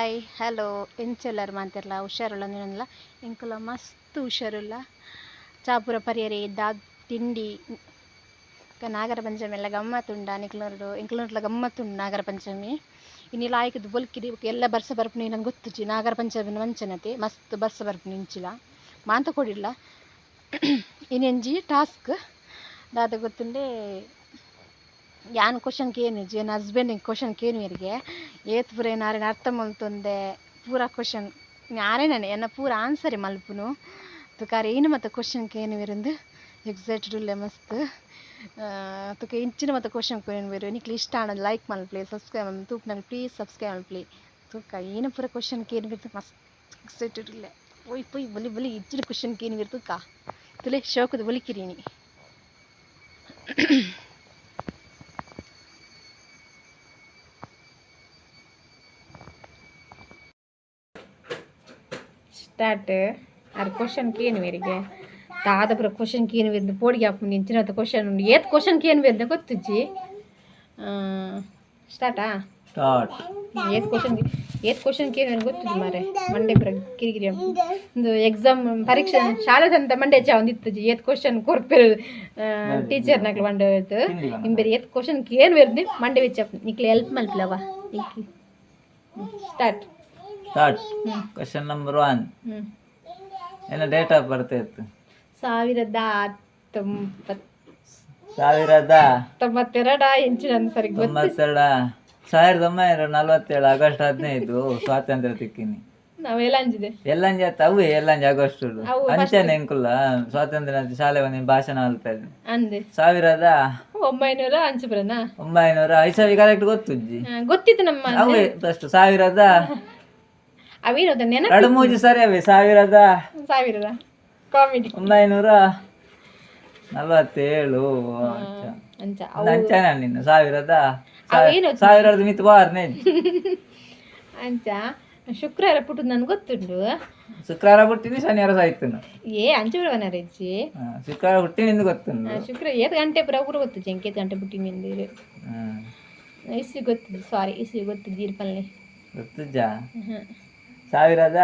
Hi hello ಎಂಚೆಲ್ಲರು ಮಾತಿರಲ್ಲ ಹುಷಾರುಲ್ಲ ನೀನಲ್ಲ ಇಂಕುಲ ಮಸ್ತ್ ಹುಷಾರುಲ್ಲ. ಚಾಪುರ ಪರಿಯರಿ, ದಾಗ್ ತಿಂಡಿ. ನಾಗರ ಪಂಚಮಿ ಎಲ್ಲ ಗಮ್ಮತ್ತುಂಡ ನಿಕ್ಲನರು ಎಂಕ್ಲನರ್ಲ ಗಮ್ಮತ್ತುಂಡು ನಾಗರ ಪಂಚಮಿ? ಇನ್ನಿಲ್ಲ ಆಯ್ಕದು ಬೊಲ್ಕಿರಿ ಎಲ್ಲ ಬರ್ಸ ಬರ್ಪುನಿ ನಂಗೆ ಗೊತ್ತುಜಿ ನಾಗರ ಪಂಚಮಿನ ವಂಚನತೆ ಮಸ್ತ್ ಬರ್ಸ ಬರ್ಪುನಿ ಇಂಚಿಲ ಮಾಂತ ಕೊಡಿಲ್ಲ. ಇನ್ನೆಂಜಿ ಟಾಸ್ಕ್. ದಾದ ಗೊತ್ತುಂಡೆ ಯಾನ್ ಕ್ವಶನ್ ಕೇನು ಜೇನ್ ಹಸ್ಬೆಂಡ್ ಕ್ವಶನ್ ಕೇನು ಇರಿಗೆ ಏತ್ ಪೂರ ಏನಾರೇನು ಅರ್ಥ ಮಲ್ತೊಂದೆ ಪೂರ ಕ್ವಶನ್ ಯಾರೇ ನಾನು ಪೂರ ಆನ್ಸರ್ ಮಲ್ಪುನು. ತುಕಾರ ಏನು ಮತ್ತು ಕ್ವಶನ್ ಕೇನು ಇರಂದು ಎಕ್ಸೈಟೆಡ್ ಉಲ್ಲೆ ಮಸ್ತ್. ತುಕ, ಇಂಚಿನ ಮತ್ತು ಕ್ವಶನ್ ಕೇನು ಬೇರು ನಿಕ್ಲಿ ಇಷ್ಟ ಅನ್ನೋದು ಲೈಕ್ ಮಲ್ಪ್ಲಿ ಸಬ್ಸ್ಕ್ರೈಬ್ ಮಾಡಿ ನಂಗೆ ಪ್ಲೀಸ್ ಸಬ್ಸ್ಕ್ರೈಬ್ ಮಲ್ಪ್ಲಿ. ತುಕ ಏನು ಪೂರ ಕ್ವಶನ್ ಕೇನು ಇರ್ತದೆ ಮಸ್ತ್ ಎಕ್ಸೈಟೆಡ್ ಉಲ್ಲೆ ಒಯ್ ಪೊಯ್, ಬಲಿ ಬಲಿ ಇಚ್ಚಿನ ಕ್ವಶನ್ ಕೇನು ಇರ್ತದೆ ಕಾ ತುಲೆ, ಶೋಕದ ಬಲಿಕಿರೀನಿ ಸ್ಟಾರ್ಟ್ ಅದು ಕ್ವಶನ್ ಏನು ಬೇರಿಗೆ ತಾದ ಪುರ ಕ್ವಶನ್ ಕೇನು ಬೇರೆ ಪೋಡಿಗೆ ಹಾಕೊಂಡು ನಿಂಚಿನ ಕ್ವಶನ್ ಏತ್ ಕ್ವಶನ್ ಏನು ಬೇರೆ ಗೊತ್ತುಜ್ಜಿ? ಸ್ಟಾರ್ಟಾ ಸ್ಟಾರ್ಟ್ ಏತ್ ಕ್ವಶನ್ ಏತ್ ಕ್ವಶನ್ ಏನು ಬೇರೆ ಗೊತ್ತುಜ್ಜಿ ಮಾರೆ ಮಂಡೆ ಪುರ ಕಿರಿಕಿರಿ ಒಂದು ಎಕ್ಸಾಮ್ ಪರೀಕ್ಷೆ ಶಾಲೆ ಶಾಲೆದಂತ ಮಂಡೆ ಚಾ ಒಂದು ಇತ್ತುಜಿ ಏತ್ ಕ್ವಶನ್ ಕೊರ್ಪೆರು ಟೀಚರ್ ನಕ್ಲು ಮಂಡೆ ಹೋಯ್ತು ನಿಂಬೇರಿ ಏತ್ ಕ್ವಶನ್ ಏನು ಬೇರೆ ಮಂಡೆ ವೆಚ್ಚ ನಿಕ್ಲೆ help ಮಲ್ಪಲವ start start question number one ಏನು ಡೇಟ್ ಆಫ್ ಬರ್ತ್ ಇತ್ತು? ಸಾವಿರದ ಸಾವಿರದ ತೊಂಬತ್ತೆರಡ ಇಂಚಿನ ಸರಿ ತೊಂಬತ್ತೆರಡ. ಸಾವಿರದ ಒಂಬೈನೂರ ನಲವತ್ತೇಳು ಆಗಸ್ಟ್ ಹದಿನೈದು ಸ್ವಾತಂತ್ರ್ಯ ತಿಕ್ಕಿನಿ. ಎಲ್ಲಂಜಿ ಅಂಜಿದೆ. ಎಲ್ಲಂಜ ಅವೇ ಎಲ್ಲಂಜಿ ಆಗಸ್ಟ್ ಅಂಚನೆ ಎಂಕುಲ್ಲ ಸ್ವಾತಂತ್ರ್ಯ ಶಾಲೆ ಬಂದು ಭಾಷಣ ಆಲ್ತಾ ಇದೆ. ಅಂದೆ. ಸಾವಿರದ ಒಂಬೈನೂರ ಅಂಚುಪುರನ? ಒಂಬೈನೂರ ಐಸವಿ ಕರೆಕ್ಟ್ ಗೊತ್ತುಜ್ಜಿ? ಗೊತ್ತಿತ್ತು ನಮ್ಮ ಅವೇ ಫಸ್ಟ್ ಸಾವಿರದ ಅವೇನೋದ ನೆನಪು. ಎರಡು ಮೂಜಿ ಸರಿ ಅವೆ ಸಾವಿರದ ಸಾವಿರದ. ಕಾಮಿಡಿ ಒಂಬೈನೂರ ನಲವತ್ತೇಳು. ಅಂಚ. ಅಂಚ ನಿನ್ನ ಸಾವಿರದ ಸಾವಿರದ ಮಿತ್ ಬಾರ್ನೆ ಅಂಚ. ಶುಕ್ರವಾರ ಪುಟ್ಟದ್ ನನ್ಗೆ ಗೊತ್ತುಂಡು? ಶುಕ್ರವಾರ ಹುಟ್ಟಿನಿ ಶನಿವಾರ ಸಾಯ್ತು ಏ ಅಂಚುಪುರವನ ರೆಜ್ಜಿ. ಶುಕ್ರವಾರ ಹುಟ್ಟಿನಿಂದ ಗೊತ್ತುಂಡು. ಶುಕ್ರ ಏತ್ ಗಂಟೆ ಪುರ ಊರು ಗೊತ್ತು ಜಂಕೆ ಏತ್ ಗಂಟೆ ಹ್ಮ್. ಇಸ್ವಿ ಗೊತ್ತಿದ್ದು ಸಾರಿ ಇಸ್ವಿ ಗೊತ್ತಿದ್ದು ಜೀರ್ಪಲ್ಲೆ ಗೊತ್ತಿದ್ದ ಸಾವಿರದ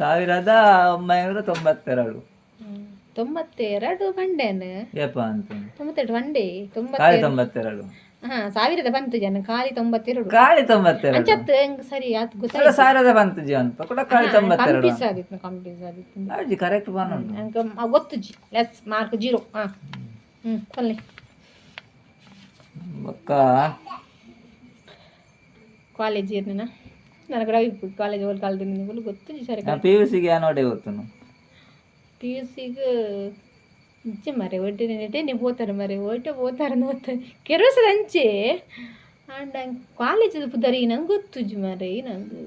ಸಾವಿರದ ಒಂಬೈನೂರ ತೊಂಬತ್ತೆರಡು. ತೊಂಬತ್ತೆರಡು ಮಂಡೇನು ಏಪ ಅಂತ ತೊಂಬತ್ತೆರಡು ಮಂಡೆ ತೊಂಬತ್ತೆರಡು. ತೊಂಬತ್ತೆರಡು. ಹಾ ಸಾವಿರದ ಬಂತು ಜನ ಖಾಲಿ ತೊಂಬತ್ತೆರಡು. ಖಾಲಿ ತೊಂಬತ್ತೆರಡು. ಅಂಚತ್ತು ಹೆಂಗ್ ಸರಿ ಆತ್ ಅಲ್ಲ ಗೊತ್ತಾಯ್ತು ಸಾವಿರದ ಬಂತು ಜಿ ಅಂತ ಕೂಡ ಖಾಲಿ ತೊಂಬತ್ತೆರಡು. ಕಂಪ್ಲೀಸ್ ಆಗಿತ್ತು ಕಂಪ್ಲೀಸ್ ಆಗಿತ್ತು. ಹೌದು ಕರೆಕ್ಟ್ ಬಾನ್ ನಂಗೆ ಗೊತ್ತು ಜಿ. ಲೆಸ್ ಮಾರ್ಕ್ ಜೀರೋ ಹಾ. ಹ್ಮ್ ಕೊಲ್ಲಿ. ಬೊಕ್ಕ. ಕಾಲೇಜ್ ಇರ್ನ ನನಗೆ ರವಿ ಕಾಲೇಜ್ ಹೋಲ್ ಕಾಲದಿಂದ ನಿಮಗೂ ಗೊತ್ತು ಸರಿ ಪಿ ಯು ಸಿಗೆ ನೋಡೇ ಗೊತ್ತು ಪಿ ಯು ಸಿಗೆ ನಿಜ ಮರೆ ಒಡ್ಡೆ ನೆಟ್ಟೆ ನೀವು ಹೋತಾರೆ ಮರೆ? ಒಟ್ಟೆ ಹೋತಾರೆ ಅಂಚೆ. ಆಂಡ ಕಾಲೇಜದ ಪುದರಿ ನಂಗೆ ಗೊತ್ತು ಜಿ ಮರೆ ನಂಗೆ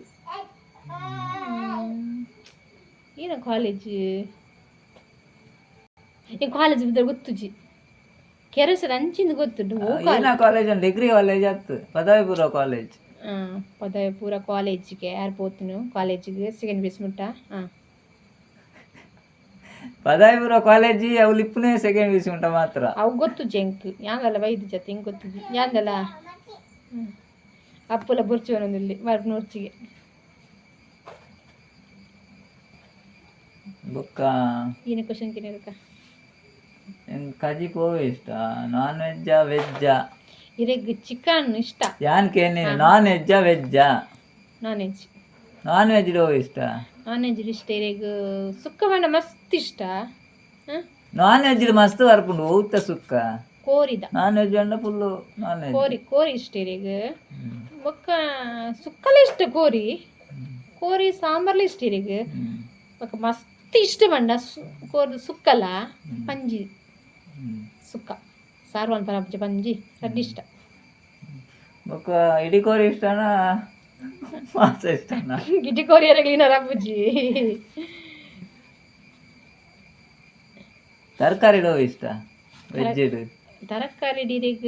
ಏನ ಕಾಲೇಜ್. ಈ ಕಾಲೇಜ್ ಬಿದ್ದರೆ ಗೊತ್ತು ಜಿ. ಕೆಲವು ಸಲ ಅಂಚಿಂದ ಗೊತ್ತುಂಟು ಕಾಲೇಜ್ ಡಿಗ್ರಿ ಕಾಲೇಜ್ ಆಯ್ತು ಪದವಿ ಪೂರ್ವ ಕಾಲೇಜ್. ಪದವಿ ಪೂರ ಕಾಲೇಜಿಗೆ ಯಾರು ಪೋತನು ಕಾಲೇಜಿಗೆ ಸೆಕೆಂಡ್ ಬೇಸ್ ಮುಟ್ಟ? ಹಾಂ ಪದವಿ ಪೂರ ಕಾಲೇಜಿ ಅವು ಲಿಪ್ಪನೇ ಸೆಕೆಂಡ್ ಪಿ ಉಂಟ ಮಾತ್ರ. ಅವು ಗೊತ್ತು ಜಂಕ್. ಯಾಂದಲ್ಲ ವೈದ್ಯ ಜೊತೆ ಹಿಂಗೆ ಗೊತ್ತು? ಯಾಂದಲ್ಲ ಹ್ಞೂ ಅಪ್ಪುಲ ಬುರ್ಚಿ ಒಂದೊಂದಿಲ್ಲಿ ಮರ್ನೂರ್ಚಿಗೆ ಬೊಕ್ಕ? ಏನು ಕ್ವಶನ್ ಕೇಳಿರಕ್ಕ? ಕಜಿ ಕೋವೆ ಇಷ್ಟ ನಾನ್ ವೆಜ್ಜಾ ವೆಜ್ಜಾ ಇರೆಗ್ ಚಿಕನ್ ಇಷ್ಟ? ಯಾನ್ಕೆ ನಾನ್? ವೆಜ್ಜಾ ವೆಜ್ಜಾ ನಾನ್ ವೆಜ್ ನಾನ್ ವೆಜ್ ಇಷ್ಟ? ನಾನ್ ವೆಜ್ ಇಷ್ಟ. ಸುಕ್ಕ ಬಣ್ಣ ಮಸ್ತ್ ಇಷ್ಟ? ಹಾಂ? ನಾನ್ ವೆಜ್ ಮಸ್ತ್ ಬರ್ಕೊಂಡು ಊತ ಸುಕ್ಕ. ಕೋರಿದ. ನಾನ್ ವೆಜ್ ಅಣ್ಣ ಫುಲ್ಲು ನಾನ್ ವೆಜ್ ಕೋರಿ ಕೋರಿ ಇಷ್ಟ ಇರೆಗ್ ಬೊಕ್ಕ ಸುಕ್ಕಲ ಇಷ್ಟ ಕೋರಿ? ಕೋರಿ ಸಾಂಬಾರ್ಲ ಇಷ್ಟ ಇರೆಗ್ ಬೊಕ್ಕ ಮಸ್ತ್ ಇಷ್ಟ ಬಂಡ ಸು ಸುಕ್ಕಲ ಪಂಜಿ. ಸುಕ್ಕ. ಸಾರ್ವನ್ ಪರಾಪಜ ಪಂಜಿ. ರಡ್ಡಿ ಇಷ್ಟ. ಬೊಕ್ಕ ಇಡೀ ಕೋರಿ ಇಷ್ಟನಾ ಮಾಂಸ ಇಷ್ಟನಾ ಗಿಟಿ ಕೋರಿಯರ ಕ್ಲೀನರ್ ಅಪ್ಪುಜಿ ತರಕಾರಿ ಇಡೋ ಇಷ್ಟ ವೆಜ್ ಇದು ತರಕಾರಿ ಡೀರಿಗ್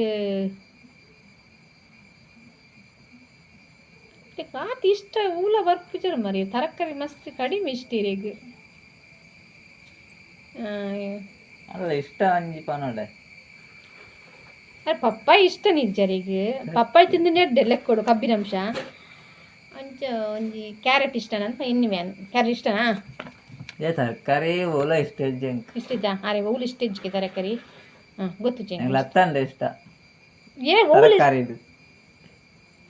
ಕಾತ್ ಇಷ್ಟ ಊಲ ಬರ್ಪುಜರ್ ಮರಿ ತರಕಾರಿ ಮಸ್ತ್ ಕಡಿಮೆ ಇಷ್ಟ ಇರೆಗ್ ಅಲ್ಲ ಇಷ್ಟ ಅಂಜಿ ಪನೋಡೆ ಅರೆ ಪಪ್ಪಾಯಿ ಇಷ್ಟ ನಿಜರಿಗೆ ಪಪ್ಪಾಯಿ ತಿಂದಿನೇ ನೆಡ್ಡೆ ಲೆಕ್ಕೊಡು ಕಬ್ಬಿನಂಶ ಅಂಚ ಒಂಜಿ ಕ್ಯಾರೆಟ್ ಇಷ್ಟನಾ ಅಂತ ಇನ್ನು ವ್ಯಾನ್ ಕ್ಯಾರೆಟ್ ಇಷ್ಟನಾ? ಏ ತರಕಾರಿ ಓಲ ಇಷ್ಟ ಜಂಕ್. ಇಷ್ಟಿದ್ದ ಅರೆ ಓಲ್ ಇಷ್ಟ ಇಜ್ಜಿಗೆ ತರಕಾರಿ. ಹಾಂ ಗೊತ್ತು ಜಂಗ್ ಲತ್ತಂಡ ಇಷ್ಟ. ಏ ಓಲ್ ಇದು.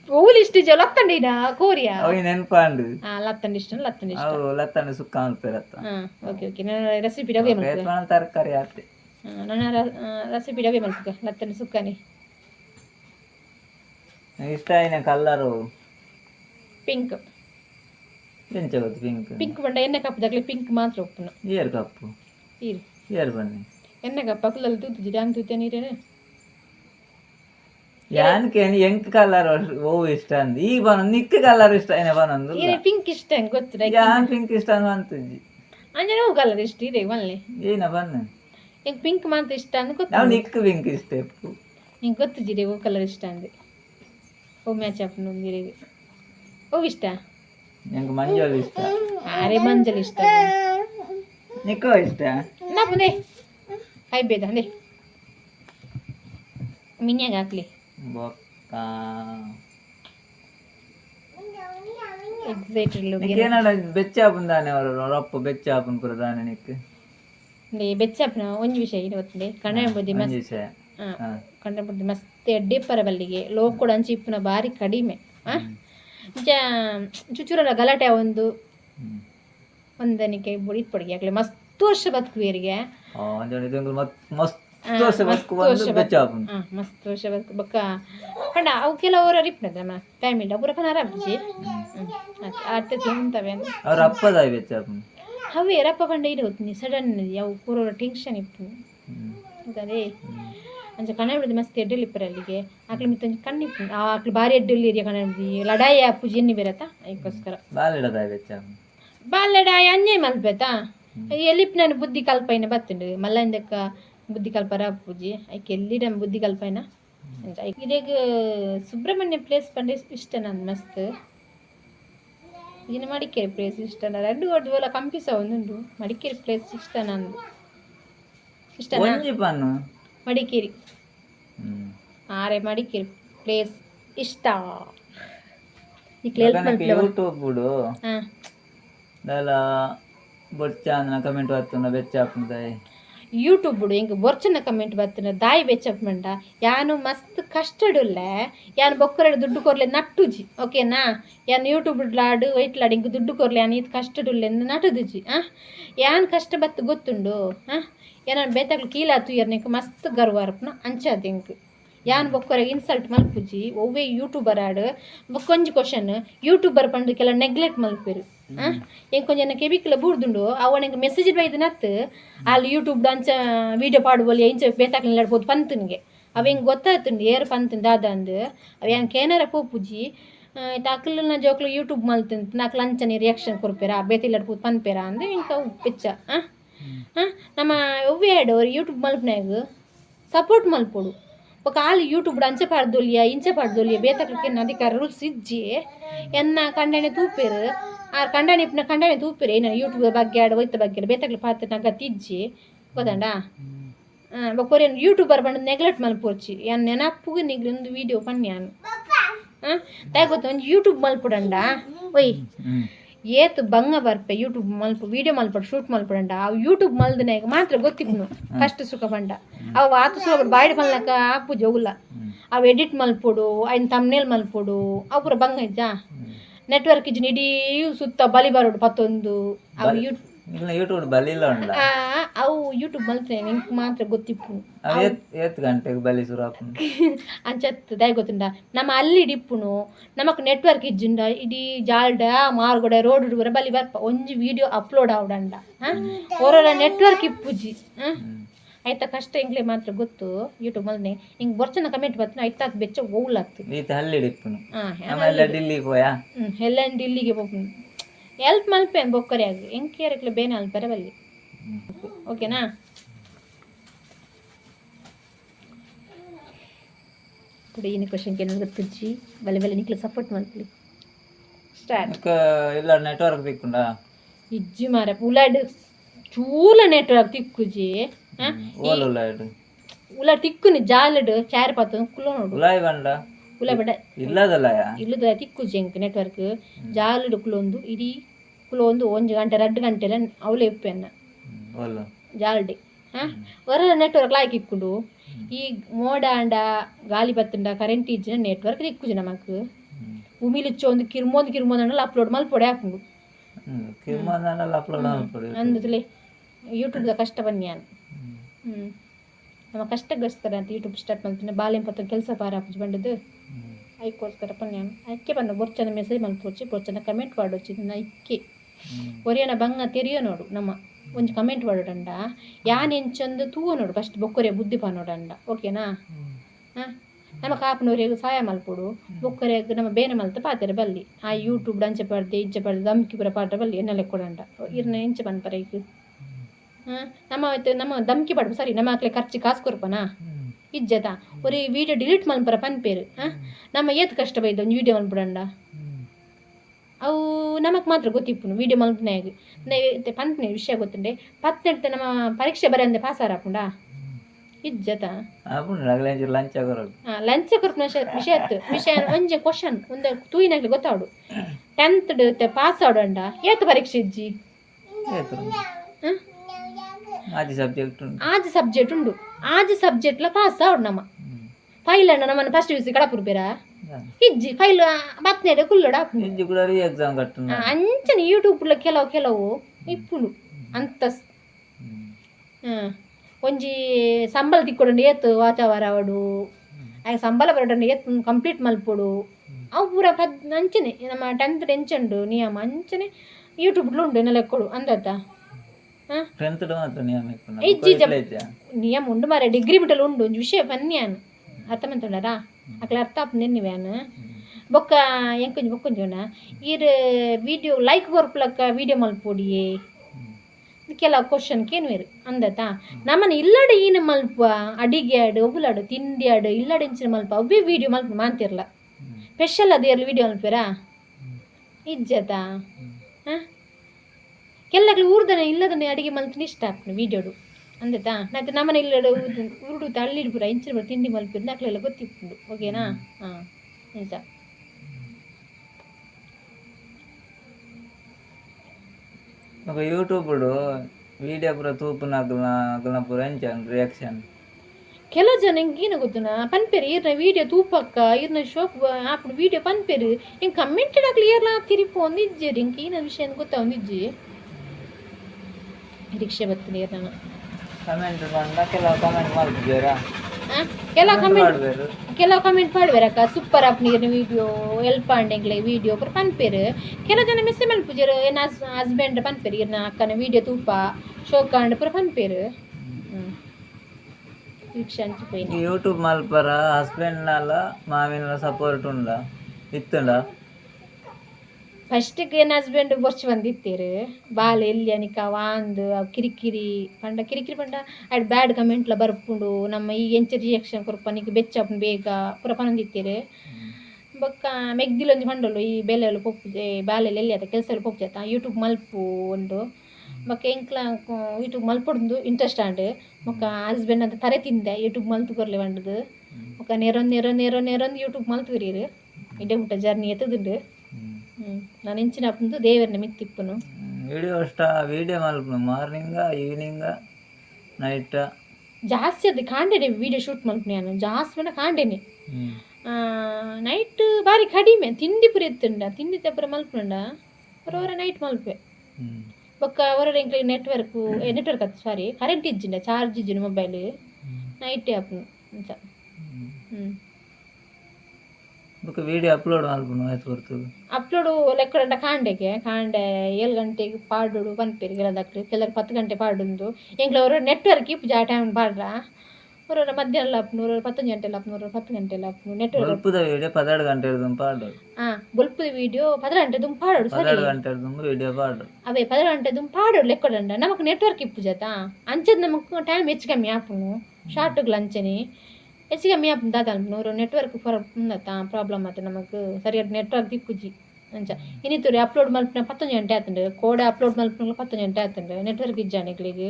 ಓಲ್ ಇಷ್ಟ ಇಜ್ಜ ಇದ? ಕೋರಿಯಾ ಅವು ನೆನ್ಪಾಂಡು. ಆ ಲತ್ತಂಡ ಇಷ್ಟ ಲತ್ತಂಡ ಇಷ್ಟ. ಅವು ಲತ್ತಂಡ ಸುಕ್ಕ ಅಂತ ಹಾಂ ಓಕೆ ಓಕೆ. ನಾನು ರೆಸಿಪಿ ಡಬ್ಬೆ ತರಕಾರಿ ಆತೆ ನನ್ನ ರೆಸಿಪಿ ಡಬ್ಬೆ ಮಾಡ್ತೇವೆ ಲತ್ತಂಡ ಸುಕ್ಕನಿ. ಇಷ್ಟ ಆಯ್ನ ಕಲ್ಲರು ಪಿಂಕ್ ಎಂತ ಗೊತ್ತು ಪಿಂಕ್ ಪಿಂಕ್ ಬಂಡ ಎಣ್ಣೆ ಕಪ್ಪದಾಗಲಿ ಪಿಂಕ್ ಮಾತ್ರ ಉಪ್ಪುನ. ಏರ್ ಕಪ್ಪು ಇರು ಏರ್ ಬನ್ನಿ. ಎಣ್ಣೆ ಕಪ್ಪ ಕುಲ್ಲಲ್ಲಿ ತೂತಿದ್ದಿ ಡ್ಯಾಮ್ ತೂತೆ ನೀರೇನೆ? ಯಾನ್ಕೆ ಎಂಕ್ ಕಲರ್ ಓ ಇಷ್ಟ ಅಂದ್? ಈ ಬನ್ನೊಂದು ನಿಕ್ಕ ಕಲರ್ ಇಷ್ಟ ಏನೇ ಬನ್ನೊಂದು ಏನೇ ಪಿಂಕ್ ಇಷ್ಟ ಗೊತ್ತಿರ ಯಾನ್ ಪಿಂಕ್ ಇಷ್ಟ ಅಂತ ಅಂಜನೆ ಹೂ ಕಲರ್ ಇಷ್ಟ ಇದೆ ಮಲ್ಲೆ ಏನ ಬನ್ನ. ಹೆಂಗೆ ಪಿಂಕ್ ಮಾತ್ರ ಇಷ್ಟ ಅಂದ್ ಗೊತ್ತ ನಾವು ನಿಕ್ಕ ಪಿಂಕ್ ಇಷ್ಟ ಎಪ್ಪು ನಿಂಗೆ ಗೊತ್ತಿದ್ದಿದೆ ಹೂ ಕಲರ್ ಇಷ್ಟ ಅಂದೆ ಹೂ ಮ್ಯಾಚ್ ಅಪ್ ನೊಂದಿರಿಗೆ ಹೂ ಇಷ್ಟ ನಂಗೆ ಮಂಜಲ್ ಇಷ್ಟ ಅರೆ ಮಂಜಲ್ ಇಷ್ಟ ನಿಕ್ಕೋ ಇಷ್ಟ ನಾ ಬಂದೆ ಕೈ ಬೇದ ಅಂದೆ ಮಿನ್ಯಾಗ ಹಾಕ್ಲಿ ಬೊಕ್ಕ ಎಕ್ಸೈಟೆಡ್ ನಿಕ್ಕೇನಾಡ ಬೆಚ್ಚಾಪನ್ ದಾನೆ ಅವರು ರೊಪ್ಪ ಬೆಚ್ಚಾಪನ್ ಪುರ ದಾನೆ ನಿಕ್ ಬೆಚ್ಚಪ್ಪನ ಒಂಜಿ ವಿಷಯ ಇದು ಗೊತ್ತಿದೆ ಕನ್ನಡ ಬುದ್ಧಿ ಮಸ್ತ್ ಹಾಂ ಹಾ. ಕನ್ನಡ ಬುದ್ಧಿ ಮಸ್ತ್ ಎಡ್ಡೆ ಪರಬಲ್ಲಿಗೆ ಅಂಚಿ ಇಪ್ಪುನ ಬಾರಿ ಕಡಿಮೆ. ಚುಚೂರರ ಗಲಾಟೆ ಒಂದು ಒಂದನಿಕೆ ಬುಡಿತ್ ಪಡಿಗೆ ಆಗ್ಲಿ ಮಸ್ತ್ ವರ್ಷ ಬದುಕುವರಿಗೆ ಮಸ್ತ್ ಮಸ್ತ್ ವರ್ಷ ಬಂದು ಬದುಕು. ಬಕ್ಕ ಹಾಂ ಪಂಡ ಅವು ಕೆಲವರು ರಿಪ್ನದ ನಮ್ಮ ಫ್ಯಾಮಿಲಿ ಒಬ್ಬರ ಕನಾರ ಅಬ್ಜಿ ಅತ್ತೆ ತಿಂತವೆ ಅವ್ರ ಅಪ್ಪದಾಯ್ ಬಂಡ ಪಂಡ ಇರೋದು ಸಡನ್ ಅವು ಕೂರೋರ ಟೆನ್ಷನ್ ಇಪ್ಪು ಅದೇ ಅಂಚ ಕನ್ನಡ ಬಿಡದು ಮಸ್ತ್ ಎಡ್ಡೆಲ್ ಇಪ್ಪರ ಅಲ್ಲಿಗೆ ಆಕ್ಲಿ ಮಿತ್ತ ಕಣ್ಣಿಪ್ಪು ಆ ಆಕ್ಲಿ ಬಾರಿ ಎಡ್ಡೆಲ್ ಇರಿಯ ಕನ್ನಡ ಲಡಾಯಿ ಪೂಜೆ ಎಣ್ಣಿ ಬೇರತ್ತ ಅದಕ್ಕೋಸ್ಕರ ಬಾಲ್ ಬೆಚ್ಚಾಪನ್ ಬಾಲ್ಯಡಾಯಿ ಮಲ್ಬೇತಾ ಮಲ್ಪೇತಾ ಎಲ್ಲಿಪ್ ನಾನು ಬುದ್ಧಿ ಕಲ್ಪೈನ ಬತ್ತುಂಡು ಮಲ್ಲಂದಕ್ಕ ಬುದ್ಧಿ ಕಲ್ಪರ ಪೂಜೆ ಆಯ್ಕೆ ಎಲ್ಲಿ ನಮ್ಮ ಬುದ್ಧಿ ಕಲ್ಪೈನ ಇದಾಗ ಸುಬ್ರಹ್ಮಣ್ಯ ಪ್ಲೇಸ್ ಬಂದ್ರೆ ಇಷ್ಟ ನಾನು ಮಸ್ತ್ ಇನ್ನು ಮಡಿಕೇರಿ ಪ್ಲೇಸ್ ಇಷ್ಟ ಎರಡು ಒಡ್ದು ಒಲ ಕಂಪಿಸ ಒಂದುಂಟು ಮಡಿಕೇರಿ ಪ್ಲೇಸ್ ಇಷ್ಟ ನಂದು. ಇಷ್ಟ ಒಂಜಿ ಪನ್ನು ಮಡಿಕೇರಿ. ಹ್ಮ್. ಆರೆ ಮಡಿಕೇರಿ ಪ್ಲೇಸ್ ಇಷ್ಟ. ಈ ಹಾಂ. ದಾಲ ಬೊಚ್ಚ ಅಂದ ಕಮೆಂಟ್ ಬರ್ತುನ ಬೆಚ್ಚ ದಾಯ್ ಯೂಟ್ಯೂಬ್ ಬಿಡು, ಹೆಂಗೆ ಬೊರ್ಚನ ಕಮೆಂಟ್ ಬರ್ತೀನಿ, ದಾಯಿ ಬೆಚ್ಚಪ್ ಮಂಡ ಯಾನು ಮಸ್ತ್ ಕಷ್ಟಡುಲ್ಲೆ, ಯಾನು ಬೊಕ್ಕರಡು ದುಡ್ಡು ಕೊರ್ಲೆ ನಟ್ಟುಜಿ, ಓಕೆನಾ? ಯಾನು ಯೂಟ್ಯೂಬ್ ಲಾಡು ವೈಟ್ಲಾಡು ಹಿಂಗೆ ದುಡ್ಡು ಕೊರ್ಲೆ, ಯಾನು ಇದು ಕಷ್ಟಡುಲ್ಲೆ ನಟುದುಜಿ, ಆ? ಯಾನು ಕಷ್ಟ ಬತ್ತು ಗೊತ್ತುಂಡು ಹಾಂ ಏನಾನು ಬೇತಾಗ್ಲು ಕೀಲಾತು ಇರ್ನಿಕ್ಕೆ ಮಸ್ತ್ ಗರ್ವ ಅರ್ಪಣ ಅಂಚಾದ ಹಿಂಗ್. ಯಾನ್ ಬೊಕ್ಕರಿಗೆ ಇನ್ಸಲ್ಟ್ ಮಲ್ಪುಜಿ ಒವ್ವೇ ಯೂಟ್ಯೂಬರ್ ಆಡ್ ಬೊಕ್ಕೊಂಜಿ ಕ್ವಶನ್ ಯೂಟ್ಯೂಬರ್ ಪಂಡು ಕೆಲ ನೆಗ್ಲೆಕ್ಟ್ ಮಲ್ಪೇರು ಹಾ ಎಂಕ್ ಕೊಂಚ ಕೆಬಿಕ್ಲ ಬೂರ್ದುಂಡು ಅವನಿಗೆ ಮೆಸೇಜ್ ಬೈದು ನತ್ತು ಅಲ್ಲಿ ಯೂಟ್ಯೂಬ್ ಅಂಚ ವಿಡಿಯೋ ಪಾಡ್ಬೋಲಿ ಇಂಚ ಬೇತಾಕ್ಲಿ ನಡ್ಬೋದು ಪಂತನಿಗೆ. ಅವ ಹಿಂಗೆ ಗೊತ್ತಾಯ್ತುಂಡು ಏರು ಪಂತನ್ ದಾದ ಅಂದು. ಅವ ಏನು ಕೇನಾರ ಪೂಪುಜಿ ಇದು ಅಕ್ಲನ ಜೋಕ್ಲು ಯೂಟ್ಯೂಬ್ ಮಲ್ತಂತ ನಾಲ್ಕು ಲಂಚನಿ ರಿಯಾಕ್ಷನ್ ಕೊಡ್ಪೇರಾ ಬೇತಿ ನಡ್ಬೋದು ಪನ್ಪೇರ ಅಂದು ಇಂಕ ಪಿಚ್ಚ ಆ, ನಮ್ಮ ಒವ್ವೆ ಆಡು ಯೂಟ್ಯೂಬ್ ಮಲ್ಪನಾಗ ಸಪೋರ್ಟ್ ಮಲ್ಪೊಡು. ಖಾಲಿ ಯೂಟ್ಯೂಬ್ಡು ಅಂಚೆ ಪಾಡ್ದೊಲಿಯ ಇಂಚೆ ಪಾಡ್ದೊಲಿಯ ಬೇತಕ್ಕೆ ಅದಕ್ಕೆ ರೂಲ್ಸ್ ಇಜ್ಜಿ ಎನ್ನ ಕಂಡನೆ ತೂಪೇರು ಆ ಕಂಡನೆ ಕಂಡನೆ ತೂಪೇರು ಏನ ಯೂಟ್ಯೂಬ್ ಬಗ್ಗೆ ಆಡು ಒಯ್ತ ಬಗ್ಗೆ ಬೇತಕ್ಕೆ ಪಾತ್ರ ನಂಗೆ ತಿಜ್ಜಿ ಗೊತ್ತಂಡ ಕೊರಿಯನ್ ಯೂಟ್ಯೂಬರ್ ಬಂದು ನೆಗ್ಲೆಕ್ಟ್ ಮಲ್ಪೋರ್ಚಿ ಏನು ನೆನಪುಗೆ ನಿಗ್ಲೊಂದು ವಿಡಿಯೋ ಪಣ್ಣಿ ನಾನು ಹಾಂ ಗೊತ್ತ ಒಂದು ಯೂಟ್ಯೂಬ್ ಮಲ್ಪಡಂಡ ಒಯ್ ಏತ್ ಬಂಗ ಬರ್ಪೆ ಯೂಟ್ಯೂಬ್ ಮಲ್ಪ ವಿಡಿಯೋ ಮಲ್ಪಡು ಶೂಟ್ ಮಲ್ಪಡಂಡ ಅವು ಯೂಟ್ಯೂಬ್ ಮಲ್ದನ ಮಾತ್ರ ಗೊತ್ತಿಪ್ನು ಕಷ್ಟ ಸುಖ ಬಂಡ ಅವು ಆತ ಸುಖ ಬಾಯ್ಡ್ ಮಲ್ಲಕ ಆಪು ಜೋಗುಲ ಅವು ಎಡಿಟ್ ಮಲ್ಪುಡು ಅಯ್ನ ತಮ್ನೇಲ್ ಮಲ್ಪಡು ಅವ್ರ ಪೂರ ಬಂಗ ಇದ್ದ. ನೆಟ್ವರ್ಕ್ ಇಜ್ಜಿನ ಇಡೀ ಸುತ್ತ ಬಲಿ ಬರೋಡು ಪತ್ತೊಂದು. ಅವು ಯೂಟ್ಯೂಬ್ ಇಲ್ಲ ಯೂಟ್ಯೂಬ್ ಬಲಿಲ್ಲ ಉಂಡ. ಆ, ಅವು ಯೂಟ್ಯೂಬ್ ನಿಂಗೆ ಮಾತ್ರ ಗೊತ್ತಿಪ್ಪು. ಗಂಟೆಗೆ ಬಲಿ ಸುರಾಪನ್ ಅಂಚತ್ ದಯ ಗೊತ್ತುಂಡ. ನಮ್ಮ ಅಲ್ಲಿ ಇಡಿಪ್ಪುನು ನಮಕ್ ನೆಟ್ವರ್ಕ್ ಇಜ್ಜುಂಡ ಇಡೀ ಜಾಲ್ಡ ಮಾರ್ಗೊಡೆ ರೋಡ್ ಹುಡುಗರ ಬಲಿ ಬರ್ಪ. ಒಂಜಿ ವಿಡಿಯೋ ಅಪ್ಲೋಡ್ ಆವಡಂಡ. ಓರೋರ ನೆಟ್ವರ್ಕ್ ಇಪ್ಪುಜಿ. ಹ? ಆಯ್ತಾ ಕಷ್ಟ ಇಂಗ್ಲೆ ಮಾತ್ರ ಗೊತ್ತು ಯೂಟ್ಯೂಬ್ ಅಲ್ಲಿ ಹಿಂಗ್ ಬರ್ಚನ ಕಮೆಂಟ್ ಬರ್ತಾನೆ ಆಯ್ತಾಕ್ ಬೆಚ್ಚ ಓಗ್ಲಾಗ್ತು ಈತ ಹಳ್ಳಿ ಡಿಪ್ಪುನು ಹಾಂ ಆಮೇಲೆ ಡಿಲ್ಲಿಗೆ ಹೋಯಾ ಎಲ್ಲಂಡ್ ಇಲ್ಲಿಗೆ ಮಲ್ಪೆ ಬೊಕ್ಕರೆ ಆಗಿ ಬೊಕ್ಕರಿಯಾಗಿ ಎಂಕೇರಕ್ಲೆ ಬೇನೆ ಬರಬಲ್ಲಿ ಓಕೆನಾ? ಕೂಡ ಏನು ಕ್ವಶನ್ ಕೇಳಿ ಗೊತ್ತಿಜ್ಜಿ ಬಲೆ ಬಲೆ ನಿಕ್ಲೆ ಸಪೋರ್ಟ್ ಮಾಡ್ಲಿ ಸ್ಟಾರ್ಟ್ ಇಲ್ಲ ನೆಟ್ವರ್ಕ್ ತಿಕ್ಕುಂಡ ಇಜ್ಜಿ ಮಾರ ಉಲಾಡ್. ಚೂಲ ನೆಟ್ವರ್ಕ್ ತಿಕ್ಕುಜಿ ಓಲ ಉಲಾಡ್. ಉಲ ತಿಕ್ಕುನಿ ಜಾಲಡ್ ಚಾರ್ ಪಾತು ಕುಲೋ ನೋಡು. ಉಲಾಯ್ ಬಂಡ ಉಲ ಬಡ ಇಲ್ಲದಲ್ಲಯ ಇಲ್ಲದ ತಿಕ್ಕು ಜಂಕ್ ನೆಟ್ವರ್ಕ್ ಜಾಲುಡು ಕುಲೊಂದು ಇಡೀ ಕುಲೊಂದು ಒಂಜಿ ಗಂಟೆ ರಡ್ಡು ಗಂಟೆಲ ಅವಲೆ ಇಪ್ಪೆನ್ನ ಒಲ್ಲು. ಹಾ? ಹೊರ ನೆಟ್ವರ್ಕ್ ಲಾಯ್ಕ್ ಇಕ್ಕುಂಡು. ಈ ಮೋಡ ಅಂಡ ಗಾಳಿ ಬತ್ತಂಡ ಕರೆಂಟ್ ಇಜ್ಜಿನ ನೆಟ್ವರ್ಕ್ ತಿಕ್ಕುಜಿ ನಮಕ್. ಉಮಿಲಿಚ್ಚು ಒಂದು ಕಿರ್ಮೊಂದು ಕಿರ್ಮೊಂದು ಅಪ್ಲೋಡ್ ಮಲ್ಪೊಡೆ ಹಾಕೊಂಡು. ಅಂದಲೆ ಯೂಟ್ಯೂಬ್ದ ಕಷ್ಟ ಬನ್ನಿ ನಾನು ಹ್ಞೂ ನಮ್ಮ ಕಷ್ಟಗೋಸ್ಕರ ಅಂತ ಯೂಟ್ಯೂಬ್ ಸ್ಟಾರ್ಟ್ ಮಾಡ್ತೀನಿ. ಬಾಲ್ಯ ಪತ್ತ ಕೆಲಸ ಪಾರ ಹಾಕಿ ಬಂಡದು ಅದಕ್ಕೋಸ್ಕರ ಪನ್ಯಾನು ಅಕ್ಕೆ ಬಂದ ಬೊರ್ಚನ ಮೆಸೇಜ್ ಮಲ್ಪೊಚ್ಚಿ ಬೊರ್ಚನ ಕಮೆಂಟ್ ಮಾಡೋಚಿ ನನ್ನ ಇಕ್ಕಿ ಒರಿಯನ ಬಂಗ ತೆರಿಯೋ ನೋಡು ನಮ್ಮ. ಒಂದು ಕಮೆಂಟ್ ಮಾಡೋಡಂಡ ಯಾನ್ ಎಂಚಂದು ತೂವ ನೋಡು ಫಸ್ಟ್ ಬೊಕ್ಕರೆ ಬುದ್ಧಿ ಪಾ ನೋಡಂಡ ಓಕೆನಾ ಹಾಂ? ನಮ್ಮ ಕಾಪನವರಿಗೆ ಸಹಾಯ ಮಲ್ಪೊಡು. ಬೊಕ್ಕರೆಗ್ ನಮ್ಮ ಬೇನೆ ಮಲ್ತ ಪಾತ್ರೆ ಬಲ್ಲಿ. ಆ ಯೂಟ್ಯೂಬ್ ಅಂಚೆ ಪಡ್ದೆ, ಇಜ್ಜೆ ಪಡ್ದೆ ದಮ್ಕಿ ಬರ ಪಾಠ ಬಲ್ಲಿ ಎನ್ನೆಲ್ಲ ಕೊಡಂಡ ಇರ್ನ ಎಂಚೆ ಪರ ಈಗ. ನಮ್ಮ ನಮ್ಮ ಧಮ್ಕಿ ಪಡ ಸರಿ ನಮ್ಮ ಆಕ್ಲೆ ಖರ್ಚು ಕಾಸು கொடுப்பனா ಇಜ್ಜತ? ಒರಿ ವಿಡಿಯೋ ಡಿಲೀಟ್ ಮಲ್ಪರ ಪನ್ಪೇರು ನಮ್ಮ ಏತ್ ಕಷ್ಟ ಬೈದ ಒಂದು ವಿಡಿಯೋ ಮಲ್ಪಡಂಡ ಅವು ನಮಗೆ ಮಾತ್ರ ಗೊತ್ತಿಪ್ಪುನು ವೀಡಿಯೋ ನೈತೆ ಪನ್ಪನೆ ವಿಷಯ ಗೊತ್ತುಂಡೆ? ಪತ್ನೆಡ್ತೆ ನಮ್ಮ ಪರೀಕ್ಷೆ ಬರೆಯಂದೆ ಪಾಸ್ ಆರಾಕುಂಡ ಇಜ್ಜತ? ಲಂಚ ಲಂಚ ಕೊರ್ಪನ ವಿಷಯ ವಿಷಯ ಒಂಜೆ ಕ್ವಶನ್ ಒಂದು ತೂಯಿನಾಗ್ಲಿ ಗೊತ್ತಾಡು. Tenth pass ಆಡೋಂಡ? ಏತ್ ಪರೀಕ್ಷೆ ಇಜ್ಜಿ? ಹಾಂ? ಆದಿ ಸಬ್ಜೆಕ್ಟ್ ಉಂಟು ಆಜ್ ಸಬ್ಜೆಕ್ಟ್ ಉಂಡು ಆಜ್ ಸಬ್ಜೆಕ್ಟ್ಲ ಪಾಸ್ ಆವಡು ನಮ್ಮ ಫೈಲ್ ಅಣ್ಣ ನಮ್ಮನ್ನು ಫಸ್ಟ್ ಯೂಸ್ ಕಡಪುರು ಬೇರ ಇಜ್ಜಿ ಫೈಲ್ ಬತ್ನೇಡೆ ಕುಲ್ಲೋಡ ಇಂಜಿ ಕೂಡ ರೀ ಎಕ್ಸಾಮ್ ಕಟ್ಟುನ ಅಂಚನೆ ಯೂಟ್ಯೂಬ್ಲ ಕೆಲವು ಕೆಲವು ಇಪ್ಪುಂಡು ಅಂತ ಹಾಂ ಒಂಜಿ ಸಂಬಳ ತಿಕ್ಕೊಡಂಡು ಏತ್ ವಾತಾವರ ಅವಡು ಆಗ ಸಂಬಳ ಬರೋಡಂಡು ಏತ್ ಕಂಪ್ಲೀಟ್ ಮಲ್ಪೊಡು ಅವು ಪೂರ ಪದ್ ಅಂಚನೆ ನಮ್ಮ ಟೆಂತ್ ಎಂಚಂಡು ನಿಯಮ ಅಂಚನೆ ಯೂಟ್ಯೂಬ್ಲು ಉಂಡು ನೆಲ ಕೊಡು ಅಂದತ್ತ ಇಜ್ಜಿ ಜಪ್- ಇಜ್ಜ ನಿಯಮ ಉಂಡು ಮಾರೆ ಡಿಗ್ರಿ ಬಿಟ್ಟಲು ಉಂಡು. ಒಂಜಿ ವಿಷಯ ಪನ್ಯಾನ್ ಅರ್ಥ ಮಂತುಂಡರಾ ಅಕ್ಲ ಅರ್ಥ ಆಪು ನೆನ್ನಿವ್ಯಾನ್ ಬೊಕ್ಕ ಎಂಕೊಂಜಿ ಬೊಕ್ಕೊಂಜೋಣ ಈರ್ ವಿಡಿಯೋ ಲೈಕ್ ಕೊರ್ಪುಲಕ್ಕ ವಿಡಿಯೋ ಮಲ್ಪೊಡಿಯೇ ಕೆಲವು ಕ್ವಶನ್ ಕೇನುವೆರು ಅಂದತ? ನಮ್ಮನ ಇಲ್ಲಡ ಈನ ಮಲ್ಪ ಅಡಿಗೆ ಆಡು ಒಬ್ಬಲಾಡು ತಿಂಡಿ ಆಡು ಇಲ್ಲಡೆ ಇಂಚಿನ ಮಲ್ಪ ಅವೇ ವಿಡಿಯೋ ಮಲ್ಪ ಮಾಂತಿರಲ್ಲ ಸ್ಪೆಷಲ್ ಅದೇ ಇರಲಿ ವಿಡಿಯೋ ಮಲ್ಪಿರಾ? ಇಜ್ಜತಾ? ಹಾಂ? ಕೆಲ್ಲಗ್ಲು ಊರ್ದನ ಇಲ್ಲದನ್ನ ಅಡಿಗೆ ಮಲ್ತೀನಿ ಇಷ್ಟ ಆಗ್ತದೆ ವಿಡಿಯೋಡು ಅಂದತಾ ಮತ್ತೆ ನಮ್ಮನೆ ಇಲ್ಲಡ ಉರುಡು ತಳ್ಳಿಡು ಪುರ ಇಂಚಿನ ಪುರ ತಿಂಡಿ ಮಲ್ಪಿದ್ದು ನಕ್ಲೆಲ್ಲ ಗೊತ್ತಿಪ್ಪುಂಡು ಓಕೆನಾ ಹಾಂ ನಿಜ ఒక యూట్యూబ్ వీడియో ಪೂರ ತೂಪುನ ಅಗಲ ಅಗಲ ಪೂರ ಎಂಚನ್ ರಿಯಾಕ್ಷನ್ ಕೆಲವು ಜನ ಏನು ಗೊತ್ತುನಾ ಪನ್ಪೇರು ಈರ್ನ ವಿಡಿಯೋ ತೂಪಕ್ಕ ಈರ್ನ ಶೋಕ್ ಆಪುಡು ವಿಡಿಯೋ ಪನ್ಪೇರು ಹಿಂಗೆ ಕಮೆಂಟೆಡ್ ಆಗ್ಲಿ ಏರ್ಲ ತಿರಿಪು ಒಂದಿಜ್ಜೇರಿ ಹಿಂಗೆ ಈನ ವಿಷಯ ಗೊತ್ತಾ ಒಂದಿಜ್ಜಿ ಪರೀಕ್ಷೆ ಬರ್ತೀನಿ ನಾನು. ಕಮೆಂಟ್ ಬಂದ ಕೆಲವು ಕಮೆಂಟ್ ಕೆಲವು ಕಮೆಂಟ್ ಕೆಲವು ಕಮೆಂಟ್ ಮಾಡ್ಬೇರಕ್ಕ ಸೂಪರ್ ಅಪ್ನಿಗೆ ವಿಡಿಯೋ ಎಲ್ಪ್ ಪಾಂಡೆಂಗ್ಲೆ ವಿಡಿಯೋ ಪರ್ ಪನ್ಪೇರು ಕೆಲವು ಜನ ಮೆಸೇಜ್ ಮಲ್ಪುಜರು ಏನು ಹಸ್ ಹಸ್ಬೆಂಡ್ ಪನ್ಪೇರು ಇರ್ನ ಅಕ್ಕನ ವಿಡಿಯೋ ತೂಪ ಶೋಕಾಂಡ್ ಪುರ ಪನ್ಪೇರು ಯೂಟ್ಯೂಬ್ ಮಲ್ಪರ ಹಸ್ಬೆಂಡ್ ನಲ್ಲ ಮಾವಿನ ಸಪೋರ್ಟ್ ಉಂಡ. ಇತ್ತುಂಡ? ಫಸ್ಟಿಗೆ ಏನು ಹಸ್ಬೆಂಡ್ ಬರ್ಚ್ ಬಂದಿತ್ತೀರಿ? ಬಾಲ್ ಎಲ್ಲಿ ಅನಿಕ, ವಾಂದು ಕಿರಿಕಿರಿ ಪಂಡ ಕಿರಿಕಿರಿ ಪಂಡ ಅಡ್ ಬ್ಯಾಡ್ ಕಮೆಂಟ್ಲ ಬರ್ಪುಂಡು, ನಮ್ಮ ಈ ಎಂಚ ರಿಯಾಕ್ಷನ್ ಕೊರ್ಪನಿಗೆ ಬೆಚ್ಚ ಬೇಗ ಪುರ ಪನೊಂದಿತ್ತೇರು ಬೊಕ್ಕ ಮೆಗ್ದಿಲೊಂಜಿ ಪಂಡಲು ಈ ಬೆಲೆಯಲ್ಲಿ ಪೊಪ್ಪುಜೆ ಬಾಲೆಲ್ ಎಲ್ಲಿ ಅದ, ಕೆಲಸ ಪೊಪ್ಪುಜಾತ ಯೂಟ್ಯೂಬ್ ಮಲ್ಪು ಉಂಡು ಬೊಕ್ಕ ಎಂಕ್ಲ ಯೂಟ್ಯೂಬ್ ಮಲ್ಪೊಂದು ಇಂಟ್ರೆಸ್ಟ್ ಆಂಡ್. ಬೊಕ್ಕ ಹಸ್ಬೆಂಡ್ ಅಂತ ತರೆ ತಿಂದೆ ಯೂಟ್ಯೂಬ್ ಮಲ್ತು ಕೊರ್ಲೆ ಬಂಡದು ಬೊಕ್ಕ ನೆರೊಂದು ನೆರೊ ನೆರೊ ನೆರೊಂದು ಯೂಟ್ಯೂಬ್ ಮಲ್ತುವರೀರು ಇಡೇ ಊಟ ಜರ್ನಿ ಎತ್ತದುಂಡು. ಹ್ಮ್. ನಾನು ಇಂಚಿನ ಅಪ್ಪಂದು ದೇವರನ್ನ ಮಿತ್ತಿಪ್ಪನು వీడియో స్టా వీడియో మలుపు మార్నింగ్ ఈవినింగ్ నైట్ ಜಾಸ್ತಿ ಅದು ಕಾಂಡೇನೆ ವಿಡಿಯೋ ಶೂಟ್ ಮಲ್ಪನೆ ನಾನು ಜಾಸ್ತಿ ಬೇಡ ಕಾಂಡೇನೆ ನೈಟ್ ಬಾರಿ ಕಡಿಮೆ ತಿಂಡಿ ಪುರಿ ಎತ್ತುಂಡ ತಿಂಡಿ ತೆಪ್ಪರ ಮಲ್ಪುಂಡ ಹೊರವರ ನೈಟ್ ಮಲ್ಪೆ ಬೊಕ್ಕ ಹೊರ ಎಂಕ್ಲೆ ನೆಟ್ವರ್ಕ್ ನೆಟ್ವರ್ಕ್ ಅದು ಸಾರಿ current ಇಜ್ಜಿಂಡ charge ಇಜ್ಜಿನ mobile night ಆಪುನು book video upload ಮಾಡ್ಬೋದು ಆಯ್ತು ಬರ್ತದೆ ಅಪ್ಲೋಡು ಲೆಕ್ಕಡಂಡ ಕಾಂಡೆಗೆ ಕಾಂಡೆ ಏಳು ಗಂಟೆಗೆ ಪಾಡುಡು ಬಂದ್ಪೀರಿ ಕೆಲದಕ್ಕೆ ಕೆಲರು ಪತ್ತು ಗಂಟೆ ಪಾಡುಂದು ಎಂಗ್ಲ ಅವರು ನೆಟ್ವರ್ಕ್ ಇಪ್ಪು ಜಾ ಟೈಮ್ ಪಾಡ್ರ ಅವರು ಮಧ್ಯಾಹ್ನ ಲಪ್ನೂರು ಪತ್ತೊಂದು ಗಂಟೆ ಲಪ್ನೂರು ಪತ್ತು ಗಂಟೆ ಲಪ್ನೂರು ನೆಟ್ವರ್ಕ್ ಬುಲ್ಪುದ ವಿಡಿಯೋ ಪದಹಾರು ಗಂಟೆ ದುಂಬ ಪಾಡು ಆ ಬುಲ್ಪುದ ವಿಡಿಯೋ ಪದ ಗಂಟೆ ದುಂಬ ಪಾಡು ಸರಿ ಪದಹಾರು ಗಂಟೆ ದುಂಬ ವಿಡಿಯೋ ಪಾಡು ಅವೇ ಪದ ಗಂಟೆ ದುಂಬ ಪಾಡು ಲೆಕ್ಕಡಂಡ ನಮಕ್ ನೆಟ್ವರ್ಕ್ ಇಪ್ಪು ಜತ ಅಂಚದ್ ನಮಕ್ ಟೈಮ್ ಹೆಚ್ಚು ಕಮ್ಮಿ ಆಪುನು ಶಾರ್ಟ್ಗೆ ಲಂಚನಿ ಹೆಚ್ಚು ಕಮ್ಮಿ ಆಗ್ದಲ್ಲ ನೂರು నెట్వర్క్ ప్రాబ్లం అట్ట నమకు సరిగా నెట్వర్క్ దిక్కుజి అంచ ఇనితురి అప్లోడ్ మల్పిన పత్తొంది గంటೆ ಆತುಂಡು. ಕೋಡೆ ಅಪ್ಲೋಡ್ ಮಲ್ಪಿನ ಪತ್ತೊಂದು ಗಂಟೆ ಆತುಂಡು. ನೆಟ್ವರ್ಕ್ ಇಜ್ಜ ನಿಕ್ಲಿಗೆ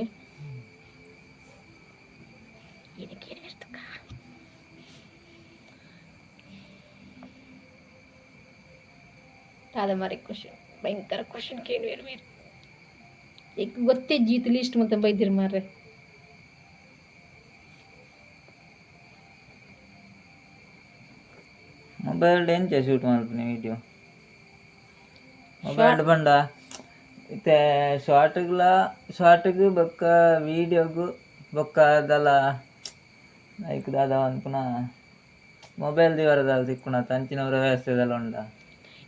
ಅದೇ ಮರಿ ಕ್ವಶನ್ ಭಯಂಕರ ಕ್ವಶನ್ ಕೇಳಿ ಬೇರೆ ಬೇರೆ ಈಗ ಗೊತ್ತೇ ಜೀತು ಲೀಸ್ಟ್ ಮತ್ತೆ ಬೈದಿರಿ ಮಾರ್ರೆ. ಮೊಬೈಲ್ ಎಂಚ ಶೂಟ್ ಮಾಡ್ತೀನಿ ವಿಡಿಯೋ ಮೊಬೈಲ್ ಬಂಡ ಇತ್ತೆ ಶಾರ್ಟ್ಗಳ ಶಾರ್ಟ್ಗೂ ಬೊಕ್ಕ ವೀಡಿಯೋಗೂ ಬೊಕ್ಕ ಅದಲ್ಲ ಲೈಕ್ ದಾದ ಅನ್ಪುನ ಮೊಬೈಲ್ ದಿವರದಲ್ಲ ಸಿಕ್ಕುಣ ತಂಚಿನವರ ವ್ಯವಸ್ಥೆದಲ್ಲ ಉಂಡ?